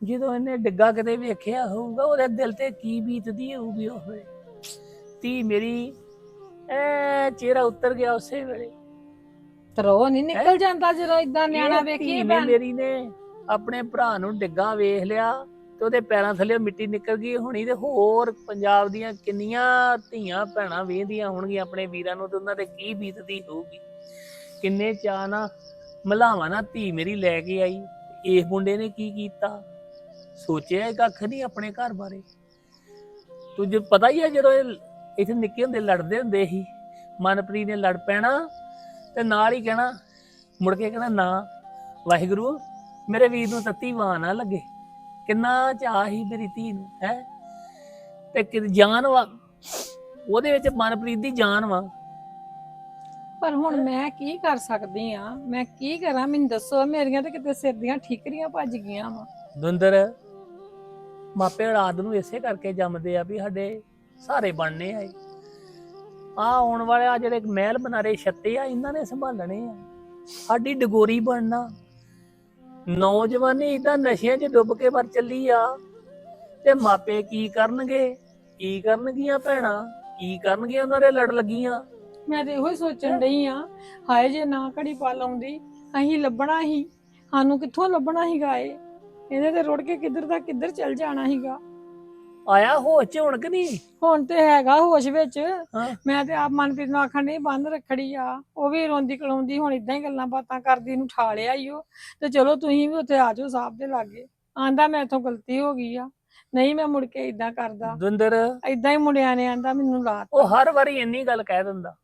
[SPEAKER 4] ਜਦੋਂ ਇਹਨੇ ਡਿੱਗਾ ਕਿਤੇ ਵੇਖਿਆ ਹੋਊਗਾ, ਉਹਦੇ ਦਿਲ ਤੇ ਕੀ ਬੀਤਦੀ ਹੋਊਗੀ ਉਹ। ਧੀ ਮੇਰੀ ਐ ਚਿਹਰਾ ਉਤਰ ਗਿਆ ਉਸੇ ਵੇਲੇ।
[SPEAKER 1] ਤਰੋ ਨਹੀਂ ਨਿਕਲ ਜਾਂਦਾ ਜਦੋਂ ਇਦਾਂ ਨਿਆਣਾ
[SPEAKER 4] ਇਹ ਨੇ
[SPEAKER 1] ਭੈਣ।
[SPEAKER 4] ਮੇਰੀ ਨੇ ਆਪਣੇ ਭਰਾ ਨੂੰ ਡਿੱਗਾ ਵੇਖ ਲਿਆ ਤੇ ਉਹਦੇ ਪੈਰਾਂ ਥੱਲੇ ਮਿੱਟੀ ਨਿਕਲ ਗਈ। ਹੋਣੀ ਤੇ ਹੋਰ ਪੰਜਾਬ ਦੀਆਂ ਕਿੰਨੀਆਂ ਧੀਆਂ ਭੈਣਾਂ ਵੇਂਦੀਆਂ ਹੋਣਗੀਆਂ ਆਪਣੇ ਵੀਰਾਂ ਨੂੰ ਤੇ ਉਹਨਾਂ ਤੇ ਕੀ ਬੀਤਦੀ ਹੋਊਗੀ। ਕਿੰਨੇ ਚਾਅ ਨਾਲ ਮਲਾਵਾਂ ਨਾਲ ਧੀ ਮੇਰੀ ਲੈ ਕੇ ਆਈ। ਇਸ ਮੁੰਡੇ ਨੇ ਕੀ ਕੀਤਾ? ਸੋਚਿਆ ਕੱਖ ਨਹੀਂ ਆਪਣੇ ਘਰ ਬਾਰੇ। ਤੁਝ ਪਤਾ ਹੀ ਹੈ ਜਦੋਂ ਇਹ ਇੱਥੇ ਨਿੱਕੇ ਹੁੰਦੇ ਲੜਦੇ ਹੁੰਦੇ ਸੀ। ਮਨਪ੍ਰੀਤ ਨੇ ਲੜ ਪੈਣਾ ਤੇ ਨਾਲ ਹੀ ਕਹਿਣਾ ਮੁੜ ਕੇ ਕਹਿੰਦਾ ਨਾ ਵਾਹਿਗੁਰੂ ਮੇਰੇ ਵੀਰ ਨੂੰ ਤੱਤੀ ਵਾਹ ਨਾ ਲੱਗੇ। ਕਿੰਨਾ ਚਾਹ ਸੀ ਮੇਰੀ ਧੀ ਨੂੰ ਹੈ? ਤੇ ਕਿ ਜਾਨ ਵਾ ਉਹਦੇ ਵਿੱਚ ਮਨਪ੍ਰੀਤ ਦੀ ਜਾਨ ਵਾ।
[SPEAKER 1] ਪਰ ਹੁਣ ਮੈਂ ਕੀ ਕਰ ਸਕਦੀ ਆ? ਮੈਂ ਕੀ ਕਰਾਂ? ਮੈਨੂੰ ਦੱਸੋ ਮੇਰੀਆਂ ਤੇ ਕਿਤੇ ਸਿਰ ਦੀਆਂ ਠੀਕਰੀਆਂ ਭੱਜ ਗਈਆਂ ਵਾ।
[SPEAKER 4] ਦੁੰਦਰ ਮਾਪੇ ਔਲਾਦ ਨੂੰ ਇਸੇ ਕਰਕੇ ਜੰਮਦੇ ਆ ਵੀ ਸਾਡੇ ਸਾਰੇ ਬਣਨੇ ਆਏ ਆ ਆਉਣ ਵਾਲੇ ਆ ਜਿਹੜੇ ਮਹਿਲ ਬਨਾਰੇ ਛੱਤੇ ਆ, ਇਹਨਾਂ ਨੇ ਸੰਭਾਲਣੇ ਆ। ਸਾਡੀ ਡਗੋਰੀ ਬਣਨਾ। ਨੌਜਵਾਨੀ ਇਦਾਂ ਨਸ਼ਿਆਂ 'ਚ ਡੁੱਬ ਕੇ ਪਰ ਚੱਲੀ ਆ। ਤੇ ਮਾਪੇ ਕੀ ਕਰਨਗੇ? ਕੀ ਕਰਨਗੀਆਂ ਭੈਣਾਂ? ਕੀ ਕਰਨਗੀਆਂ ਉਹਨਾਂ ਦੇ ਲੜ ਲੱਗੀਆਂ?
[SPEAKER 1] ਮੈਂ ਤੇ ਇਹੋ ਹੀ ਸੋਚਣ ਡਈ ਆ, ਹਾਏ ਜੇ ਨਾ ਘੜੀ ਪਾ ਲਾਉਂਦੀ ਅਸੀਂ ਲੱਭਣਾ ਹੀ। ਸਾਨੂੰ ਕਿੱਥੋਂ ਲੱਭਣਾ ਸੀਗਾ ਇਹ? ਇਹਨੇ ਤੇ ਰੁੜ ਕੇ ਕਿੱਧਰ ਦਾ ਕਿੱਧਰ ਚੱਲ ਜਾਣਾ ਸੀਗਾ।
[SPEAKER 4] ਆਇਆ ਹੋਸ਼ 'ਚ ਹੁਣ ਕਿ ਨਹੀਂ?
[SPEAKER 1] ਹੁਣ ਤੇ ਹੈਗਾ ਹੋਸ਼ ਵਿੱਚ।
[SPEAKER 4] ਹਾਂ।
[SPEAKER 1] ਮੈਂ ਤੇ ਆਪ ਮਨਪ੍ਰੀਤ ਨੂੰ ਆਖਣ ਨਹੀਂ ਬੰਦ ਰੱਖੜੀ ਆ। ਉਹ ਵੀ ਰੋਂਦੀ ਕਲਾਉਂਦੀ ਹੁਣ ਇਦਾਂ ਹੀ ਗੱਲਾਂ ਬਾਤਾਂ ਕਰਦੀ ਨੂੰ ਠਾ ਲਿਆ ਈ ਉਹ। ਤੇ ਚਲੋ ਤੁਸੀਂ ਵੀ ਉੱਥੇ ਆ ਜਾਓ ਸਾਹਿਬ ਦੇ ਲਾਗੇ। ਆਂਦਾ ਮੈਥੋਂ ਗਲਤੀ ਹੋ ਗਈ ਆ। ਨਹੀਂ ਮੈਂ ਮੁੜ ਕੇ ਇਦਾਂ ਕਰਦਾ।
[SPEAKER 4] ਦੁੰਦਰ
[SPEAKER 1] ਇਦਾਂ ਹੀ ਮੁੰਡਿਆਂ ਨੇ ਆਂਦਾ ਮੈਨੂੰ ਲਾਤ।
[SPEAKER 4] ਉਹ ਹਰ ਵਾਰੀ ਇੰਨੀ ਗੱਲ ਕਹਿ ਦਿੰਦਾ।